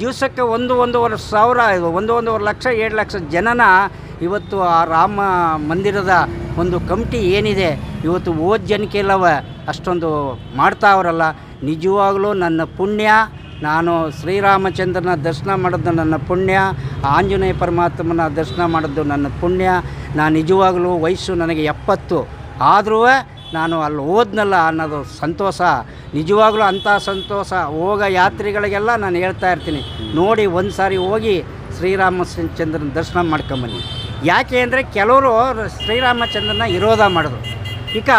S2: ದಿವಸಕ್ಕೆ ಒಂದು, ಒಂದೂವರೆ ಸಾವಿರ ಒಂದು, ಒಂದೂವರೆ ಲಕ್ಷ ಎರಡು ಲಕ್ಷ ಜನನ ಇವತ್ತು ಆ ರಾಮ ಮಂದಿರದ ಒಂದು ಕಮಿಟಿ ಏನಿದೆ, ಇವತ್ತು ಓದ್ ಜನಕ್ಕೆಲ್ಲವ ಅಷ್ಟೊಂದು ಮಾಡ್ತಾವ್ರಲ್ಲ. ನಿಜವಾಗಲೂ ನನ್ನ ಪುಣ್ಯ. ನಾನು ಶ್ರೀರಾಮಚಂದ್ರನ ದರ್ಶನ ಮಾಡೋದು ನನ್ನ ಪುಣ್ಯ. ಆಂಜನೇಯ ಪರಮಾತ್ಮನ ದರ್ಶನ ಮಾಡೋದು ನನ್ನ ಪುಣ್ಯ. ನಾನು ನಿಜವಾಗಲೂ ವಯಸ್ಸು ನನಗೆ ಎಪ್ಪತ್ತು. ಆದರೂ ನಾನು ಅಲ್ಲಿ ಹೋದ್ನಲ್ಲ ಅನ್ನೋದು ಸಂತೋಷ. ನಿಜವಾಗಲೂ ಅಂಥ ಸಂತೋಷ. ಹೋಗ ಯಾತ್ರಿಗಳಿಗೆಲ್ಲ ನಾನು ಹೇಳ್ತಾ ಇರ್ತೀನಿ. ನೋಡಿ ಒಂದು ಸಾರಿ ಹೋಗಿ ಶ್ರೀರಾಮಚಂದ್ರನ ದರ್ಶನ ಮಾಡ್ಕೊಂಬನ್ನಿ. ಯಾಕೆ ಅಂದರೆ ಕೆಲವರು ಶ್ರೀರಾಮಚಂದ್ರನ ವಿರೋಧ ಮಾಡಿದ್ರು ಈಗ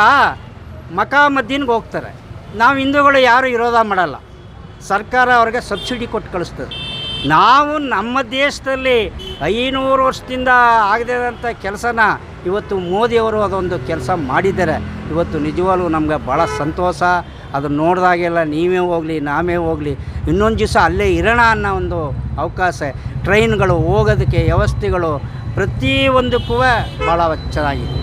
S2: ಮಕಾಮದ್ದೀನ್ಗೆ ಹೋಗ್ತಾರೆ. ನಾವು ಹಿಂದೂಗಳು ಯಾರು ವಿರೋಧ ಮಾಡಲ್ಲ. ಸರ್ಕಾರ ಅವ್ರಿಗೆ ಸಬ್ಸಿಡಿ ಕೊಟ್ಟು ಕಳಿಸ್ತದೆ. ನಾವು ನಮ್ಮ ದೇಶದಲ್ಲಿ ಐನೂರು ವರ್ಷದಿಂದ ಆಗದೇ ಇರೋಂಥ ಕೆಲಸನ ಇವತ್ತು ಮೋದಿಯವರು ಅದೊಂದು ಕೆಲಸ ಮಾಡಿದ್ದಾರೆ. ಇವತ್ತು ನಿಜವಾಗ್ಲೂ ನಮಗೆ ಭಾಳ ಸಂತೋಷ. ಅದನ್ನು ನೋಡಿದಾಗೆಲ್ಲ ನೀವೇ ಹೋಗಲಿ, ನಾವೇ ಹೋಗಲಿ, ಇನ್ನೊಂದು ದಿವಸ ಅಲ್ಲೇ ಇರೋಣ ಅನ್ನೋ ಒಂದು ಅವಕಾಶ. ಟ್ರೈನ್ಗಳು ಹೋಗೋದಕ್ಕೆ ವ್ಯವಸ್ಥೆಗಳು ಪ್ರತಿಯೊಂದಕ್ಕೂ ಭಾಳ ಚೆನ್ನಾಗಿದೆ.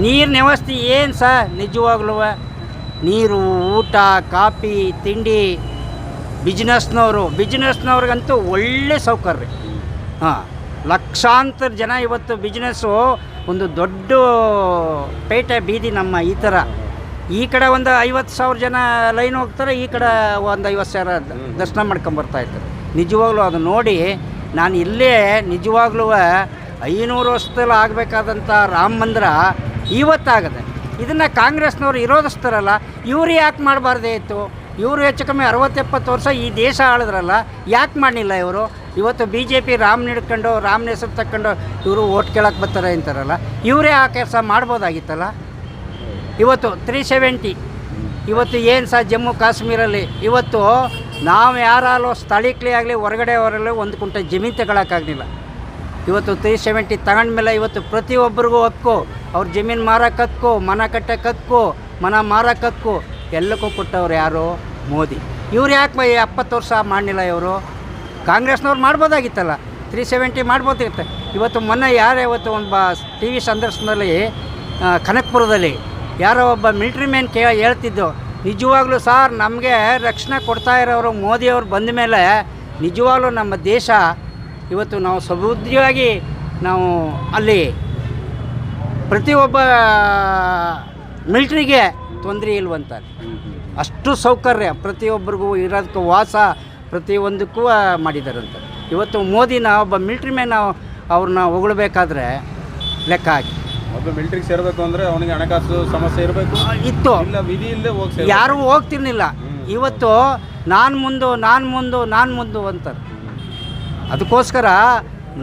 S2: ನೀರಿನ ವ್ಯವಸ್ಥೆ ಏನು ಸಹ ನಿಜವಾಗ್ಲೂ ನೀರು, ಊಟ, ಕಾಫಿ, ತಿಂಡಿ ಬಿಸ್ನೆಸ್ನವರು ಬಿಸ್ನೆಸ್ನವ್ರಿಗಂತೂ ಒಳ್ಳೆ ಸೌಕರ್ಯ. ಹಾಂ, ಲಕ್ಷಾಂತರ ಜನ ಇವತ್ತು ಬಿಸ್ನೆಸ್ಸು ಒಂದು ದೊಡ್ಡ ಪೇಟೆ ಬೀದಿ ನಮ್ಮ ಈ ಥರ. ಈ ಕಡೆ ಒಂದು ಐವತ್ತು ಸಾವಿರ ಜನ ಲೈನ್ ಹೋಗ್ತಾರೆ, ಈ ಕಡೆ ಒಂದು ಐವತ್ತು ಸಾವಿರ ದರ್ಶನ ಮಾಡ್ಕೊಂಬರ್ತಾಯಿದ್ರು ನಿಜವಾಗ್ಲೂ ಅದು ನೋಡಿ, ನಾನು ಇಲ್ಲೇ ನಿಜವಾಗ್ಲೂ ಐನೂರು ವರ್ಷದಲ್ಲಿ ಆಗಬೇಕಾದಂಥ ರಾಮ ಮಂದಿರ ಇವತ್ತಾಗದೆ. ಇದನ್ನು ಕಾಂಗ್ರೆಸ್ನವ್ರು ವಿರೋಧಿಸ್ತಾರಲ್ಲ ಇವ್ರು ಯಾಕೆ ಮಾಡಬಾರ್ದೇ ಇತ್ತು? ಇವರು ಹೆಚ್ಚು ಕಮ್ಮಿ ಅರವತ್ತೆಪ್ಪತ್ತು ವರ್ಷ ಈ ದೇಶ ಆಳಿದ್ರಲ್ಲ, ಯಾಕೆ ಮಾಡಲಿಲ್ಲ ಇವರು? ಇವತ್ತು ಬಿ ಜೆ ಪಿ ರಾಮ್ ಹಿಡ್ಕೊಂಡು ರಾಮ್ನ ಹೆಸರು ತಕ್ಕೊಂಡು ಇವರು ಓಟ್ ಕೇಳಕ್ಕೆ ಬರ್ತಾರೆ ಅಂತಾರಲ್ಲ, ಇವರೇ ಆ ಕೆಲಸ ಮಾಡ್ಬೋದಾಗಿತ್ತಲ್ಲ? ಇವತ್ತು ತ್ರೀ ಸೆವೆಂಟಿ ಇವತ್ತು ಏನು ಸಹ ಜಮ್ಮು ಕಾಶ್ಮೀರಲ್ಲಿ? ಇವತ್ತು ನಾವು ಯಾರಾಲೋ ಸ್ಥಳೀಕಲಿ ಆಗಲಿ ಹೊರಗಡೆ ಅವರಲ್ಲಿ ಒಂದು ಕುಂಟೆ ಜಮೀನು ತಗೊಳಕ್ಕಾಗಲಿಲ್ಲ ಇವತ್ತು ತ್ರೀ ಸೆವೆಂಟಿ ತಗೊಂಡ್ಮೇಲೆ ಇವತ್ತು ಪ್ರತಿಯೊಬ್ಬರಿಗೂ ಹಕ್ಕು ಅವ್ರ ಜಮೀನು ಮಾರಕ್ಕೆ ಹಕ್ಕು, ಮನ ಕಟ್ಟಕ್ಕೆ ಹಕ್ಕು, ಮನ ಮಾರಕ್ಕೆ ಹಕ್ಕು, ಎಲ್ಲಕ್ಕೂ ಕೊಟ್ಟವ್ರು ಯಾರು? ಮೋದಿ. ಇವ್ರು ಯಾಕೆ ಎಪ್ಪತ್ತು ವರ್ಷ ಮಾಡಲಿಲ್ಲ ಇವರು? ಕಾಂಗ್ರೆಸ್ನವ್ರು ಮಾಡ್ಬೋದಾಗಿತ್ತಲ್ಲ. ತ್ರೀ ಸೆವೆಂಟಿ ಮಾಡ್ಬೋದಿರುತ್ತೆ ಇವತ್ತು ಮೊನ್ನೆ ಯಾರೇ ಇವತ್ತು ಒಂದು ಬಾ ಟಿ ವಿ ಸಂದರ್ಶನದಲ್ಲಿ ಕನಕಪುರದಲ್ಲಿ ಯಾರೋ ಒಬ್ಬ ಮಿಲ್ಟ್ರಿ ಮ್ಯಾನ್ ಕೇ ಹೇಳ್ತಿದ್ದು, ನಿಜವಾಗ್ಲೂ ಸಾರ್ ನಮಗೆ ರಕ್ಷಣೆ ಕೊಡ್ತಾ ಇರೋರು ಮೋದಿಯವರು ಬಂದ ಮೇಲೆ ನಿಜವಾಗ್ಲೂ ನಮ್ಮ ದೇಶ ಇವತ್ತು ನಾವು ಸಮೃದ್ಧಿಯಾಗಿ ನಾವು ಅಲ್ಲಿ ಪ್ರತಿಯೊಬ್ಬ ಮಿಲ್ಟ್ರಿಗೆ ತೊಂದರೆ ಇಲ್ವಂತಾರೆ ಅಷ್ಟು ಸೌಕರ್ಯ ಪ್ರತಿಯೊಬ್ಬರಿಗೂ ಇರೋದಕ್ಕೆ ವಾಸ ಪ್ರತಿಯೊಂದಕ್ಕೂ ಮಾಡಿದಾರಂತ ಇವತ್ತು ಮೋದಿನ ಒಬ್ಬ ಮಿಲ್ಟ್ರಿ ಮ್ಯಾನ್ ಅವ್ರನ್ನ ಹೊಗಳಬೇಕಾದ್ರೆ ಲೆಕ್ಕ ಹಾಕಿ.
S1: ಒಬ್ಬ ಮಿಲ್ಟ್ರಿಗೆ ಸೇರಬೇಕು ಅಂದರೆ ಅವನಿಗೆ ಹಣಕಾಸು ಸಮಸ್ಯೆ ಇರಬೇಕು.
S2: ಇತ್ತು.
S1: ವಿಧಿ ಇಲ್ಲದೆ ಹೋಗಿ.
S2: ಯಾರೂ ಹೋಗ್ತಿರ್ಲಿಲ್ಲ. ಇವತ್ತು ನಾನು ಮುಂದು ನಾನು ಮುಂದು ನಾನು ಮುಂದು ಅಂತಾರೆ. ಅದಕ್ಕೋಸ್ಕರ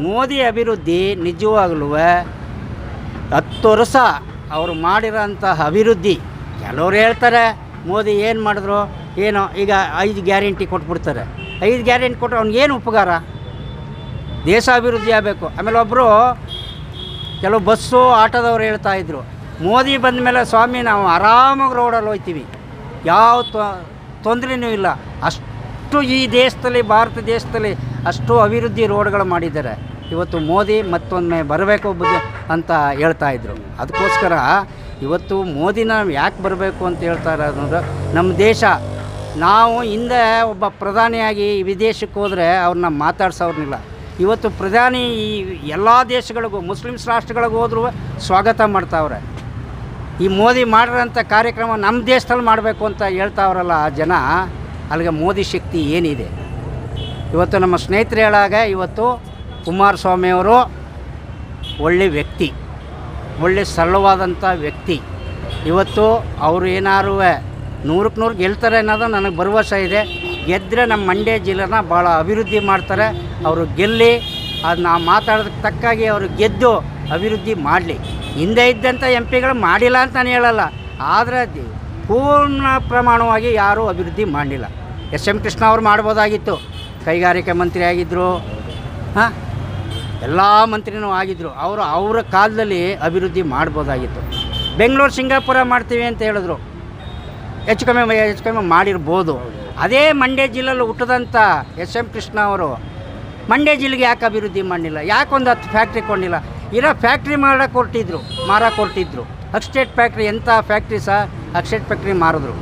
S2: ಮೋದಿ ಅಭಿವೃದ್ಧಿ ನಿಜವಾಗ್ಲೂ ಹತ್ತು ವರ್ಷ ಅವರು ಮಾಡಿರೋಂಥ ಅಭಿವೃದ್ಧಿ ಕೆಲವ್ರು ಹೇಳ್ತಾರೆ, ಮೋದಿ ಏನು ಮಾಡಿದ್ರು, ಏನೋ, ಈಗ ಐದು ಗ್ಯಾರಂಟಿ ಕೊಟ್ಬಿಡ್ತಾರೆ. ಐದು ಗ್ಯಾರಂಟಿ ಕೊಟ್ಟರೆ ಅವ್ನಿಗೇನು ಉಪಕಾರ? ದೇಶ ಅಭಿವೃದ್ಧಿ ಆಗಬೇಕು. ಆಮೇಲೆ ಒಬ್ಬರು ಕೆಲವು ಬಸ್ಸು ಆಟೋದವ್ರು ಹೇಳ್ತಾ ಇದ್ರು, ಮೋದಿ ಬಂದ ಮೇಲೆ ಸ್ವಾಮಿ ನಾವು ಆರಾಮಾಗಿ ರೋಡಲ್ಲಿ ಹೋಗ್ತೀವಿ ಯಾವ ತೊಂದರೆನೂ ಇಲ್ಲ. ಅಷ್ಟು ಈ ದೇಶದಲ್ಲಿ, ಭಾರತ ದೇಶದಲ್ಲಿ ಅಷ್ಟು ಅಭಿವೃದ್ಧಿ ರೋಡ್ಗಳು ಮಾಡಿದ್ದಾರೆ. ಇವತ್ತು ಮೋದಿ ಮತ್ತೊಮ್ಮೆ ಬರಬೇಕು ಅಂತ ಹೇಳ್ತಾ ಇದ್ರು. ಅದಕ್ಕೋಸ್ಕರ ಇವತ್ತು ಮೋದಿನ ಯಾಕೆ ಬರಬೇಕು ಅಂತ ಹೇಳ್ತಾ ಇರೋದು ನಮ್ಮ ದೇಶ. ನಾವು ಹಿಂದೆ ಒಬ್ಬ ಪ್ರಧಾನಿಯಾಗಿ ವಿದೇಶಕ್ಕೆ ಹೋದರೆ ಅವ್ರನ್ನ ಮಾತಾಡ್ಸೋರ್ನಿಲ್ಲ. ಇವತ್ತು ಪ್ರಧಾನಿ ಈ ಎಲ್ಲ ದೇಶಗಳಿಗೂ, ಮುಸ್ಲಿಮ್ಸ್ ರಾಷ್ಟ್ರಗಳಿಗೆ ಹೋದ್ರೂ ಸ್ವಾಗತ ಮಾಡ್ತಾವ್ರೆ. ಈ ಮೋದಿ ಮಾಡಿರೋಂಥ ಕಾರ್ಯಕ್ರಮ ನಮ್ಮ ದೇಶದಲ್ಲಿ ಮಾಡಬೇಕು ಅಂತ ಹೇಳ್ತಾವ್ರಲ್ಲ ಆ ಜನ, ಅಲ್ಲಿಗೆ ಮೋದಿ ಶಕ್ತಿ ಏನಿದೆ? ಇವತ್ತು ನಮ್ಮ ಸ್ನೇಹಿತರು ಹೇಳಾಗ ಇವತ್ತು ಕುಮಾರಸ್ವಾಮಿಯವರು ಒಳ್ಳೆ ವ್ಯಕ್ತಿ, ಒಳ್ಳೆ ಸರಳವಾದಂಥ ವ್ಯಕ್ತಿ. ಇವತ್ತು ಅವರು ಏನಾರು ನೂರಕ್ಕೆ ನೂರು ಗೆಲ್ತಾರೆ ಅನ್ನೋದು ನನಗೆ ಭರವಸೆ ಇದೆ. ಗೆದ್ದರೆ ನಮ್ಮ ಮಂಡ್ಯ ಜಿಲ್ಲೆನ ಭಾಳ ಅಭಿವೃದ್ಧಿ ಮಾಡ್ತಾರೆ. ಅವರು ಗೆಲ್ಲಿ ಅದು ನಾವು ಮಾತಾಡೋದಕ್ಕೆ ತಕ್ಕಾಗಿ ಅವರು ಗೆದ್ದು ಅಭಿವೃದ್ಧಿ ಮಾಡಲಿ. ಹಿಂದೆ ಇದ್ದಂಥ ಎಂ ಪಿಗಳು ಮಾಡಿಲ್ಲ ಅಂತ ಹೇಳಲ್ಲ. ಆದರೆ ಪೂರ್ಣ ಪ್ರಮಾಣವಾಗಿ ಯಾರೂ ಅಭಿವೃದ್ಧಿ ಮಾಡಲಿಲ್ಲ. ಎಸ್ ಎಂ ಕೃಷ್ಣ ಅವರು ಮಾಡ್ಬೋದಾಗಿತ್ತು. ಕೈಗಾರಿಕೆ ಮಂತ್ರಿ ಆಗಿದ್ದರು ಹಾಂ, ಎಲ್ಲ ಮಂತ್ರಿನೂ ಆಗಿದ್ದರು ಅವರು ಅವರ ಕಾಲದಲ್ಲಿ ಅಭಿವೃದ್ಧಿ ಮಾಡ್ಬೋದಾಗಿತ್ತು. ಬೆಂಗಳೂರು ಸಿಂಗಾಪುರ ಮಾಡ್ತೀವಿ ಅಂತ ಹೇಳಿದ್ರು. ಹೆಚ್ಚು ಕಮ್ಮಿ ಹೆಚ್ಚು ಕಮ್ಮಿ ಮಾಡಿರ್ಬೋದು. ಅದೇ ಮಂಡ್ಯ ಜಿಲ್ಲೆಯಲ್ಲಿ ಹುಟ್ಟದಂಥ ಎಸ್ ಎಂ ಕೃಷ್ಣ ಅವರು ಮಂಡ್ಯ ಜಿಲ್ಲೆಗೆ ಯಾಕೆ ಅಭಿವೃದ್ಧಿ ಮಾಡಲಿಲ್ಲ? ಯಾಕೆ ಒಂದು ಹತ್ತು ಫ್ಯಾಕ್ಟ್ರಿ ಕೊಂಡಿಲ್ಲ? ಇರೋ ಫ್ಯಾಕ್ಟ್ರಿ ಮಾಡೋಕೆ ಹೊರಟಿದ್ರು ಮಾರಕ್ಕೆ ಹೊರಟಿದ್ರು ಅಕ್ಸ್ಟೇಟ್ ಫ್ಯಾಕ್ಟ್ರಿ ಎಂಥ ಫ್ಯಾಕ್ಟ್ರಿ ಸಹ ಅಕ್ಸ್ಟೇಟ್ ಫ್ಯಾಕ್ಟ್ರಿ ಮಾರಿದ್ರು.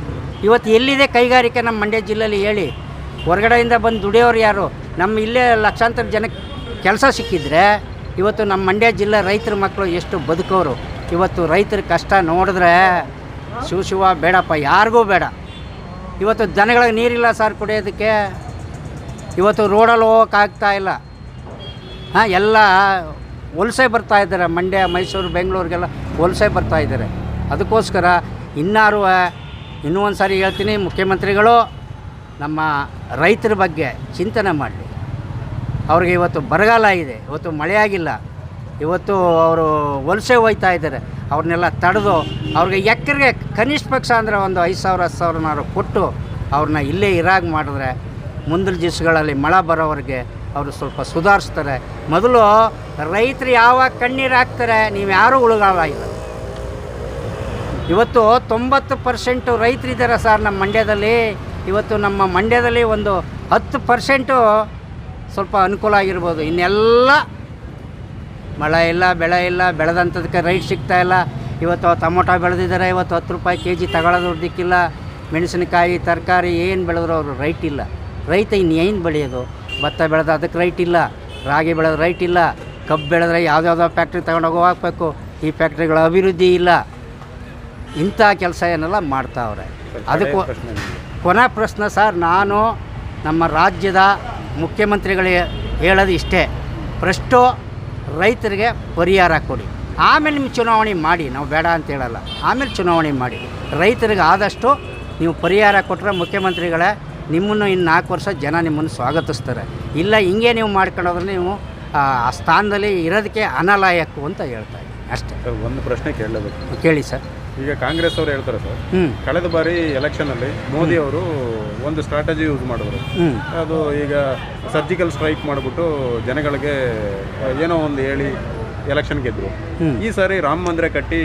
S2: ಇವತ್ತು ಎಲ್ಲಿದೆ ಕೈಗಾರಿಕೆ ನಮ್ಮ ಮಂಡ್ಯ ಜಿಲ್ಲೆಯಲ್ಲಿ ಹೇಳಿ? ಹೊರಗಡೆಯಿಂದ ಬಂದು ದುಡಿಯೋರು ಯಾರು? ನಮ್ಮ ಇಲ್ಲೇ ಲಕ್ಷಾಂತರ ಜನಕ್ಕೆ ಕೆಲಸ ಸಿಕ್ಕಿದ್ರೆ ಇವತ್ತು ನಮ್ಮ ಮಂಡ್ಯ ಜಿಲ್ಲೆ ರೈತರ ಮಕ್ಕಳು ಎಷ್ಟು ಬದುಕೋರು ಇವತ್ತು ರೈತರ ಕಷ್ಟ ನೋಡಿದ್ರೆ ಶಿವ ಶಿವ ಬೇಡಪ್ಪ, ಯಾರಿಗೂ ಬೇಡ. ಇವತ್ತು ದನಗಳಿಗೆ ನೀರಿಲ್ಲ ಸರ್ ಕುಡಿಯೋದಕ್ಕೆ. ಇವತ್ತು ರೋಡಲ್ಲಿ ಹೋಗೋಕ್ಕಾಗ್ತಾ ಇಲ್ಲ. ಹಾಂ, ಎಲ್ಲ ವಲಸೆ ಬರ್ತಾ ಇದ್ದಾರೆ. ಮಂಡ್ಯ, ಮೈಸೂರು, ಬೆಂಗಳೂರಿಗೆಲ್ಲ ವಲಸೆ ಬರ್ತಾ ಇದ್ದಾರೆ. ಅದಕ್ಕೋಸ್ಕರ ಇನ್ನಾರು ಇನ್ನೂ ಒಂದು ಸಾರಿ ಹೇಳ್ತೀನಿ ಮುಖ್ಯಮಂತ್ರಿಗಳು ನಮ್ಮ ರೈತರ ಬಗ್ಗೆ ಚಿಂತನೆ ಮಾಡಲಿ. ಅವ್ರಿಗೆ ಇವತ್ತು ಬರಗಾಲ ಇದೆ ಇವತ್ತು ಮಳೆಯಾಗಿಲ್ಲ ಇವತ್ತು ಅವರು ವಲಸೆ ಹೋಯ್ತಾ ಇದ್ದಾರೆ, ಅವ್ರನ್ನೆಲ್ಲ ತಡೆದು ಅವ್ರಿಗೆ ಎಕರೆಗೆ ಕನಿಷ್ಠ ಪಕ್ಷ ಅಂದರೆ ಒಂದು ಐದು ಸಾವಿರ, ಹತ್ತು ಸಾವಿರನಾರು ಕೊಟ್ಟು ಅವ್ರನ್ನ ಇಲ್ಲೇ ಇರಾಗ ಮಾಡಿದ್ರೆ ಮುಂದಿನ ದಿವಸಗಳಲ್ಲಿ ಮಳೆ ಬರೋವ್ರಿಗೆ ಅವರು ಸ್ವಲ್ಪ ಸುಧಾರಿಸ್ತಾರೆ. ಮೊದಲು ರೈತರು ಯಾವಾಗ ಕಣ್ಣೀರು ಹಾಕ್ತಾರೆ, ನೀವು ಯಾರೂ ಉಳುಗಾಲ ಇಲ್ಲ. ಇವತ್ತು ತೊಂಬತ್ತು ಪರ್ಸೆಂಟು ರೈತರಿದ್ದಾರೆ ಸರ್ ನಮ್ಮ ಮಂಡ್ಯದಲ್ಲಿ. ಇವತ್ತು ನಮ್ಮ ಮಂಡ್ಯದಲ್ಲಿ ಒಂದು ಹತ್ತು ಪರ್ಸೆಂಟು ಸ್ವಲ್ಪ ಅನುಕೂಲ ಆಗಿರ್ಬೋದು. ಇನ್ನೆಲ್ಲ ಮಳೆ ಇಲ್ಲ ಬೆಳೆ ಇಲ್ಲ ಬೆಳೆದಂಥದಕ್ಕೆ ರೈಟ್ ಸಿಗ್ತಾ ಇಲ್ಲ. ಇವತ್ತು ಟೊಮೊಟೊ ಬೆಳೆದಿದ್ದಾರೆ ಇವತ್ತು ಹತ್ತು ರೂಪಾಯಿ ಕೆ ಜಿ ತಗೊಳ್ಳೋದು ದಿಕ್ಕಿಲ್ಲ ಮೆಣಸಿನಕಾಯಿ ತರಕಾರಿ ಏನು ಬೆಳೆದ್ರು ಅವರು ರೈಟ್ ಇಲ್ಲ. ರೈತ ಇನ್ನೇನು ಬೆಳೆಯೋದು? ಭತ್ತ ಬೆಳೆದ ಅದಕ್ಕೆ ರೈಟ್ ಇಲ್ಲ. ರಾಗಿ ಬೆಳೆದ ರೈಟ್ ಇಲ್ಲ. ಕಬ್ಬು ಬೆಳೆದ್ರೆ ಯಾವುದ್ಯಾವುದೋ ಫ್ಯಾಕ್ಟ್ರಿ ತಗೊಂಡೋಗಿ ಹಾಕಬೇಕು. ಈ ಫ್ಯಾಕ್ಟ್ರಿಗಳ ಅಭಿವೃದ್ಧಿ ಇಲ್ಲ. ಇಂಥ ಕೆಲಸ ಏನೆಲ್ಲ ಮಾಡ್ತಾವ್ರೆ ಅದಕ್ಕೂ. ಕೊನೆ ಪ್ರಶ್ನೆ ಸರ್ ನಾನು ನಮ್ಮ ರಾಜ್ಯದ ಮುಖ್ಯಮಂತ್ರಿಗಳಿಗೆ ಹೇಳೋದು ಇಷ್ಟೇ. ಫಸ್ಟು ರೈತರಿಗೆ ಪರಿಹಾರ ಕೊಡಿ. ಆಮೇಲೆ ನಿಮ್ಮ ಚುನಾವಣೆ ಮಾಡಿ ನಾವು ಬೇಡ ಅಂತ ಹೇಳಲ್ಲ. ಆಮೇಲೆ ಚುನಾವಣೆ ಮಾಡಿ. ರೈತರಿಗೆ ಆದಷ್ಟು ನೀವು ಪರಿಹಾರ ಕೊಟ್ಟರೆ ಮುಖ್ಯಮಂತ್ರಿಗಳೇ ನಿಮ್ಮನ್ನು ಇನ್ನು ನಾಲ್ಕು ವರ್ಷ ಜನ ನಿಮ್ಮನ್ನು ಸ್ವಾಗತಿಸ್ತಾರೆ. ಇಲ್ಲ ಹಿಂಗೆ ನೀವು ಮಾಡ್ಕೊಂಡೋದ್ರೆ ನೀವು ಆ ಆ ಸ್ಥಾನದಲ್ಲಿ ಇರೋದಕ್ಕೆ ಅನಲಾಯಕು ಅಂತ ಹೇಳ್ತಾ ಇದ್ದೀನಿ. ಅಷ್ಟೇ.
S1: ಒಂದು ಪ್ರಶ್ನೆ ಕೇಳಬೇಕು.
S2: ಕೇಳಿ ಸರ್.
S1: ಈಗ ಕಾಂಗ್ರೆಸ್ ಅವರು ಹೇಳ್ತಾರೆ ಸರ್ ಕಳೆದ ಬಾರಿ ಎಲೆಕ್ಷನಲ್ಲಿ ಮೋದಿ ಅವರು ಒಂದು ಸ್ಟ್ರಾಟಜಿ ಯೂಸ್ ಮಾಡಿದ್ರು. ಅದು ಈಗ ಸರ್ಜಿಕಲ್ ಸ್ಟ್ರೈಕ್ ಮಾಡಿಬಿಟ್ಟು ಜನಗಳಿಗೆ ಏನೋ ಒಂದು ಹೇಳಿ ಎಲೆಕ್ಷನ್ ಗೆದ್ರು. ಈ ಸಾರಿ ರಾಮ ಮಂದಿರ ಕಟ್ಟಿ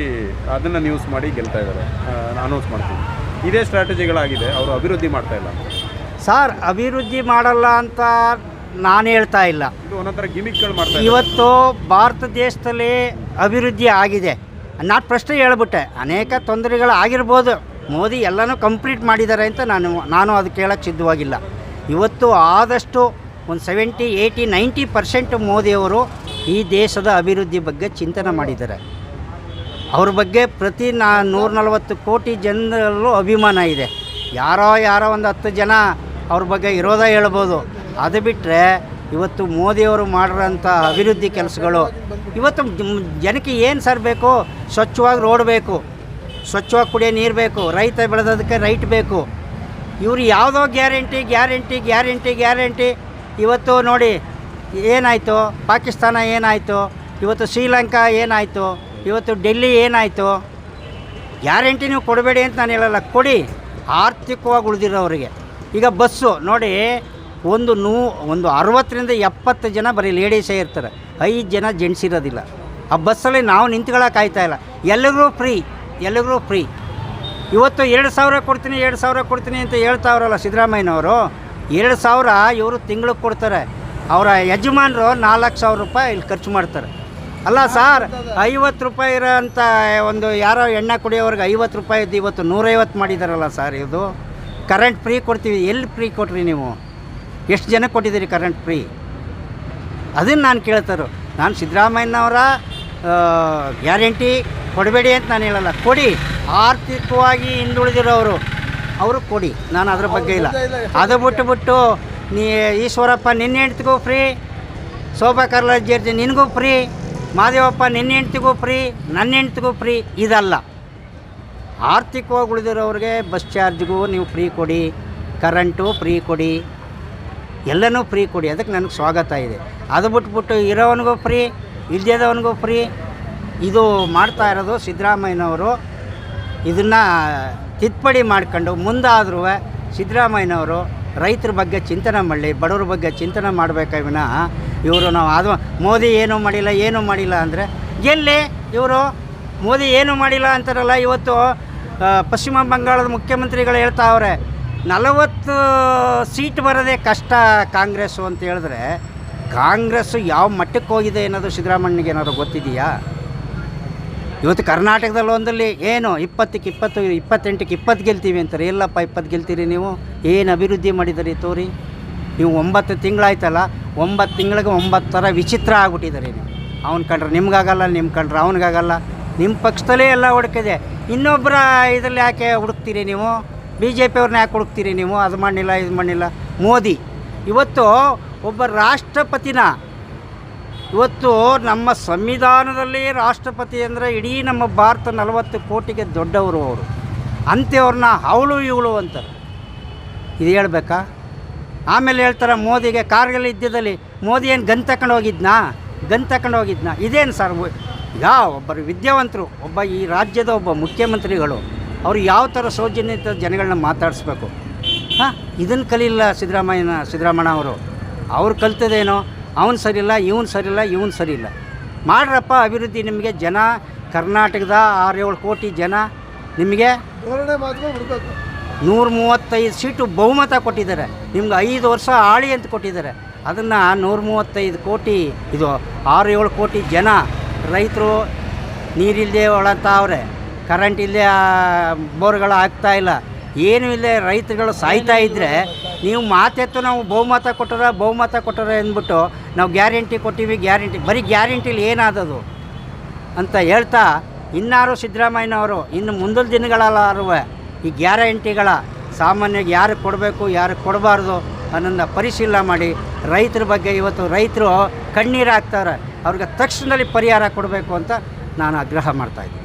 S1: ಅದನ್ನು ನ್ಯೂಸ್ ಮಾಡಿ ಗೆಲ್ತಾ ಇದ್ದಾರೆ ಅನೌನ್ಸ್ ಮಾಡ್ತೀವಿ ಇದೇ ಸ್ಟ್ರಾಟಜಿಗಳಾಗಿದೆ ಅವರು ಅಭಿವೃದ್ಧಿ ಮಾಡ್ತಾ ಇಲ್ಲ.
S2: ಸರ್ ಅಭಿವೃದ್ಧಿ ಮಾಡಲ್ಲ ಅಂತ ನಾನು ಹೇಳ್ತಾ ಇಲ್ಲ.
S1: ಇದು ಒಂದೊಂಥರ ಗಿಮಿಕ್ಗಳು
S2: ಇವತ್ತು ಭಾರತ ದೇಶದಲ್ಲಿ ಅಭಿವೃದ್ಧಿ ಆಗಿದೆ. ನಾನು ಪ್ರಶ್ನೆ ಹೇಳ್ಬಿಟ್ಟೆ. ಅನೇಕ ತೊಂದರೆಗಳು ಆಗಿರ್ಬೋದು ಮೋದಿ ಎಲ್ಲನೂ ಕಂಪ್ಲೀಟ್ ಮಾಡಿದ್ದಾರೆ ಅಂತ ನಾನು ನಾನು ಅದು ಕೇಳೋಕ್ಕೆ ಸಿದ್ಧವಾಗಿಲ್ಲ. ಇವತ್ತು ಆದಷ್ಟು ಒಂದು ಸೆವೆಂಟಿ ಏಯ್ಟಿ ನೈಂಟಿ ಪರ್ಸೆಂಟ್ ಮೋದಿಯವರು ಈ ದೇಶದ ಅಭಿವೃದ್ಧಿ ಬಗ್ಗೆ ಚಿಂತನೆ ಮಾಡಿದ್ದಾರೆ. ಅವ್ರ ಬಗ್ಗೆ ಪ್ರತಿ ನಾ ನೂರ ನಲವತ್ತು ಕೋಟಿ ಜನರಲ್ಲೂ ಅಭಿಮಾನ ಇದೆ. ಯಾರೋ ಯಾರೋ ಒಂದು ಹತ್ತು ಜನ ಅವ್ರ ಬಗ್ಗೆ ಇರೋದೇ ಹೇಳ್ಬೋದು. ಅದು ಬಿಟ್ಟರೆ ಇವತ್ತು ಮೋದಿಯವರು ಮಾಡಿರೋಂಥ ಅಭಿವೃದ್ಧಿ ಕೆಲಸಗಳು, ಇವತ್ತು ಜನಕ್ಕೆ ಏನು ಸರ್ ಬೇಕು? ಸ್ವಚ್ಛವಾಗಿ ರೋಡ್ ಬೇಕು, ಸ್ವಚ್ಛವಾಗಿ ಕುಡಿಯೋ ನೀರು ಬೇಕು, ರೈತ ಬೆಳೆದೋದಕ್ಕೆ ರೈಟ್ ಬೇಕು. ಇವರು ಯಾವುದೋ ಗ್ಯಾರಂಟಿ ಗ್ಯಾರಂಟಿ ಗ್ಯಾರಂಟಿ ಗ್ಯಾರಂಟಿ. ಇವತ್ತು ನೋಡಿ, ಏನಾಯಿತು? ಪಾಕಿಸ್ತಾನ ಏನಾಯಿತು? ಇವತ್ತು ಶ್ರೀಲಂಕಾ ಏನಾಯಿತು? ಇವತ್ತು ಡೆಲ್ಲಿ ಏನಾಯಿತು? ಗ್ಯಾರಂಟಿ ನೀವು ಕೊಡಬೇಡಿ ಅಂತ ನಾನು ಹೇಳಲ್ಲ, ಕೊಡಿ. ಆರ್ಥಿಕವಾಗಿ ಉಳಿದಿರೋರಿಗೆ. ಈಗ ಬಸ್ಸು, ನೋಡಿ ಒಂದು ನೂ, ಒಂದು ಅರವತ್ತರಿಂದ ಎಪ್ಪತ್ತು ಜನ ಬರೀ ಲೇಡೀಸೇ ಇರ್ತಾರೆ. ಐದು ಜನ ಜೆಂಟ್ಸ್ ಇರೋದಿಲ್ಲ. ಆ ಬಸ್ಸಲ್ಲಿ ನಾವು ನಿಂತ್ಕೊಳ್ಳೋಕ್ಕಾಗ್ತಾ ಇಲ್ಲ. ಎಲ್ಲಿಗೂ ಫ್ರೀ ಎಲ್ಲಿಗೂ ಫ್ರೀ ಇವತ್ತು ಎರಡು ಸಾವಿರ ಕೊಡ್ತೀನಿ, ಎರಡು ಸಾವಿರ ಕೊಡ್ತೀನಿ ಅಂತ ಹೇಳ್ತಾವ್ರಲ್ಲ ಸಿದ್ದರಾಮಯ್ಯನವರು. ಎರಡು ಸಾವಿರ ಇವರು ತಿಂಗಳಿಗೆ ಕೊಡ್ತಾರೆ. ಅವರ ಯಜಮಾನರು ನಾಲ್ಕು ಸಾವಿರ ರೂಪಾಯಿ ಇಲ್ಲಿ ಖರ್ಚು ಮಾಡ್ತಾರೆ. ಅಲ್ಲ ಸರ್, ಐವತ್ತು ರೂಪಾಯಿ ಇರೋಂಥ ಒಂದು ಯಾರೋ ಎಣ್ಣೆ ಕುಡಿಯೋವ್ರಿಗೆ ಐವತ್ತು ರೂಪಾಯಿ ಇದ್ದು ಇವತ್ತು ನೂರೈವತ್ತು ಮಾಡಿದಾರಲ್ಲ ಸರ್ ಇದು. ಕರೆಂಟ್ ಫ್ರೀ ಕೊಡ್ತೀವಿ. ಎಲ್ಲಿ ಫ್ರೀ ಕೊಟ್ರಿ ನೀವು? ಎಷ್ಟು ಜನ ಕೊಟ್ಟಿದ್ದೀರಿ ಕರೆಂಟ್ ಫ್ರೀ ಅದನ್ನು ನಾನು ಕೇಳ್ತಾರೋ ನಾನು ಸಿದ್ದರಾಮಯ್ಯನವರ ಗ್ಯಾರಂಟಿ ಕೊಡಬೇಡಿ ಅಂತ ನಾನು ಹೇಳಲ್ಲ. ಕೊಡಿ. ಆರ್ಥಿಕವಾಗಿ ಹಿಂದುಳಿದಿರೋರು ಅವರು ಕೊಡಿ. ನಾನು ಅದ್ರ ಬಗ್ಗೆ ಇಲ್ಲ. ಅದು ಬಿಟ್ಟು ಬಿಟ್ಟು ನೀ ಈಶ್ವರಪ್ಪ ನಿನ್ನ ಹೆಂಡ್ತಿಗೂ ಫ್ರೀ ಶೋಭಾ ಕರ್ಲಾಜಿ ನಿನಗೂ ಫ್ರೀ ಮಾದೇವಪ್ಪ ನಿನ್ನ ಹೆಂಡ್ತಿಗೂ ಫ್ರೀ ನನ್ನ ಹೆಂಡ್ತಿಗೂ ಫ್ರೀ ಇದಲ್ಲ. ಆರ್ಥಿಕವಾಗಿ ಉಳಿದಿರೋರಿಗೆ ಬಸ್ ಚಾರ್ಜ್ಗೂ ನೀವು ಫ್ರೀ ಕೊಡಿ. ಕರೆಂಟು ಫ್ರೀ ಕೊಡಿ. ಎಲ್ಲನೂ ಫ್ರೀ ಕೊಡಿ. ಅದಕ್ಕೆ ನನಗೆ ಸ್ವಾಗತ ಇದೆ. ಅದು ಬಿಟ್ಬಿಟ್ಟು ಇರೋವನಿಗೂ ಫ್ರೀ ಇಲ್ದೇದವನಿಗೂ ಫ್ರೀ ಇದು ಮಾಡ್ತಾ ಇರೋದು ಸಿದ್ದರಾಮಯ್ಯನವರು. ಇದನ್ನು ತಿದ್ದುಪಡಿ ಮಾಡ್ಕೊಂಡು ಮುಂದಾದ್ರೂ ಸಿದ್ದರಾಮಯ್ಯನವರು ರೈತರ ಬಗ್ಗೆ ಚಿಂತನೆ ಮಾಡಲಿ, ಬಡವ್ರ ಬಗ್ಗೆ ಚಿಂತನೆ ಮಾಡಬೇಕ ವಿನಃ ಇವರು ನಾವು ಅದು ಮೋದಿ ಏನೂ ಮಾಡಿಲ್ಲ ಏನೂ ಮಾಡಿಲ್ಲ ಅಂದರೆ ಎಲ್ಲಿ ಇವರು ಮೋದಿ ಏನೂ ಮಾಡಿಲ್ಲ ಅಂತಾರಲ್ಲ ಇವತ್ತು ಪಶ್ಚಿಮ ಬಂಗಾಳದ ಮುಖ್ಯಮಂತ್ರಿಗಳು ಹೇಳ್ತಾವ್ರೆ ನಲವತ್ತು ಸೀಟ್ ಬರೋದೇ ಕಷ್ಟ ಕಾಂಗ್ರೆಸ್ಸು ಅಂತ ಹೇಳಿದ್ರೆ, ಕಾಂಗ್ರೆಸ್ಸು ಯಾವ ಮಟ್ಟಕ್ಕೆ ಹೋಗಿದೆ ಅನ್ನೋದು ಸಿದ್ದರಾಮಯ್ಯನಿಗೆ ಏನಾದರೂ ಗೊತ್ತಿದೆಯಾ? ಇವತ್ತು ಕರ್ನಾಟಕದಲ್ಲಿ ಒಂದಲ್ಲಿ ಏನು ಇಪ್ಪತ್ತಕ್ಕೆ ಇಪ್ಪತ್ತು, ಇಪ್ಪತ್ತೆಂಟಕ್ಕೆ ಇಪ್ಪತ್ತು ಗೆಲ್ತೀವಿ ಅಂತಾರೆ. ಎಲ್ಲಪ್ಪ, ಇಪ್ಪತ್ತು ಗೆಲ್ತೀರಿ ನೀವು? ಏನು ಅಭಿವೃದ್ಧಿ ಮಾಡಿದ್ದೀರಿ ತೋರಿ? ನೀವು ಒಂಬತ್ತು ತಿಂಗಳಾಯ್ತಲ್ಲ, ಒಂಬತ್ತು ತಿಂಗಳಿಗೆ ಒಂಬತ್ತು ಥರ ವಿಚಿತ್ರ ಆಗ್ಬಿಟ್ಟಿದ್ದಾರೆ ನೀವು. ಅವ್ನು ಕಂಡ್ರೆ ನಿಮ್ಗಾಗಲ್ಲ ನಿಮ್ಮ ಕಂಡ್ರೆ ಅವ್ನಿಗಾಗಲ್ಲ. ನಿಮ್ಮ ಪಕ್ಷದಲ್ಲೇ ಎಲ್ಲ ಹುಡುಕಿದೆ. ಇನ್ನೊಬ್ಬರ ಇದರಲ್ಲಿ ಯಾಕೆ ಹುಡುಕ್ತೀರಿ ನೀವು? ಬಿ ಜೆ ಪಿಯವ್ರನ್ನ ಯಾಕೆ ಹುಡುಕ್ತೀರಿ ನೀವು? ಅದು ಮಾಡಿಲ್ಲ ಇದು ಮಾಡಿಲ್ಲ ಮೋದಿ, ಇವತ್ತು ಒಬ್ಬ ರಾಷ್ಟ್ರಪತಿನ ಇವತ್ತು ನಮ್ಮ ಸಂವಿಧಾನದಲ್ಲಿ ರಾಷ್ಟ್ರಪತಿ ಅಂದರೆ ಇಡೀ ನಮ್ಮ ಭಾರತ ನಲವತ್ತು ಕೋಟಿಗೆ ದೊಡ್ಡವರು ಅವರು. ಅಂತೆಯವ್ರನ್ನ ಅವಳು ಇವಳು ಅಂತಾರೆ. ಇದು ಹೇಳ್ಬೇಕಾ? ಆಮೇಲೆ ಹೇಳ್ತಾರೆ ಮೋದಿಗೆ ಕಾರ್ಗಿಲ್ ಯುದ್ಧದಲ್ಲಿ ಮೋದಿ ಏನು ಗನ್ ತಗೊಂಡು ಹೋಗಿದ್ನಾ? ಗನ್ ತಗೊಂಡು ಹೋಗಿದ್ನಾ? ಇದೇನು ಸರ್? ಯಾ, ಒಬ್ಬರು ವಿದ್ಯಾವಂತರು, ಒಬ್ಬ ಈ ರಾಜ್ಯದ ಒಬ್ಬ ಮುಖ್ಯಮಂತ್ರಿಗಳು. ಅವರು ಯಾವ ಥರ ಸೌಜನ್ಯತೆ ಜನಗಳನ್ನ ಮಾತಾಡಿಸ್ಬೇಕು? ಹಾಂ ಇದನ್ನು ಕಲಿಲ್ಲ ಸಿದ್ದರಾಮಯ್ಯನ ಸಿದ್ದರಾಮಣ್ಣ ಅವರು. ಅವ್ರು ಕಲ್ತದೇನೋ ಅವನು ಸರಿಯಿಲ್ಲ ಇವನು ಸರಿಯಿಲ್ಲ ಇವನು ಸರಿಯಿಲ್ಲ. ಮಾಡ್ರಪ್ಪ ಅಭಿವೃದ್ಧಿ ನಿಮಗೆ ಜನ ಕರ್ನಾಟಕದ ಆರೇಳು ಕೋಟಿ ಜನ ನಿಮಗೆ ನೂರ ಮೂವತ್ತೈದು ಸೀಟು ಬಹುಮತ ಕೊಟ್ಟಿದ್ದಾರೆ. ನಿಮ್ಗೆ ಐದು ವರ್ಷ ಆಳಿ ಅಂತ ಕೊಟ್ಟಿದ್ದಾರೆ. ಅದನ್ನು ನೂರ ಮೂವತ್ತೈದು ಕೋಟಿ ಇದು ಆರು ಏಳು ಕೋಟಿ ಜನ ರೈತರು ನೀರಿಲ್ಲದೆ ಒಳತಾವ್ರೆ ಕರೆಂಟ್ ಇಲ್ಲಿ ಬೋರ್ಗಳು ಆಗ್ತಾ ಇಲ್ಲ. ಏನೂ ಇಲ್ಲ ರೈತರುಗಳು ಸಾಯ್ತಾ ಇದ್ದರೆ ನೀವು ಮಾತೆತ್ತು ನಾವು ಬಹುಮತ ಕೊಟ್ಟರೆ ಬಹುಮತ ಕೊಟ್ಟರೆ ಅಂದ್ಬಿಟ್ಟು ನಾವು ಗ್ಯಾರಂಟಿ ಕೊಟ್ಟಿವಿ, ಗ್ಯಾರಂಟಿ, ಬರೀ ಗ್ಯಾರಂಟಿಲಿ ಏನಾದದು ಅಂತ ಹೇಳ್ತಾ ಇನ್ನಾರು ಸಿದ್ದರಾಮಯ್ಯನವರು, ಇನ್ನು ಮುಂದಿನ ದಿನಗಳಲ್ಲಾರುವ ಈ ಗ್ಯಾರಂಟಿಗಳ ಸಾಮಾನ್ಯವಾಗಿ ಯಾರಿಗೆ ಕೊಡಬೇಕು, ಯಾರಿಗೆ ಕೊಡಬಾರ್ದು ಅನ್ನೋದನ್ನ ಪರಿಶೀಲನೆ ಮಾಡಿ ರೈತರ ಬಗ್ಗೆ ಇವತ್ತು ರೈತರು ಕಣ್ಣೀರು ಹಾಕ್ತಾರೆ. ಅವ್ರಿಗೆ ತಕ್ಷಣದಲ್ಲಿ ಪರಿಹಾರ ಕೊಡಬೇಕು ಅಂತ ನಾನು ಆಗ್ರಹ ಮಾಡ್ತಾಯಿದ್ದೀನಿ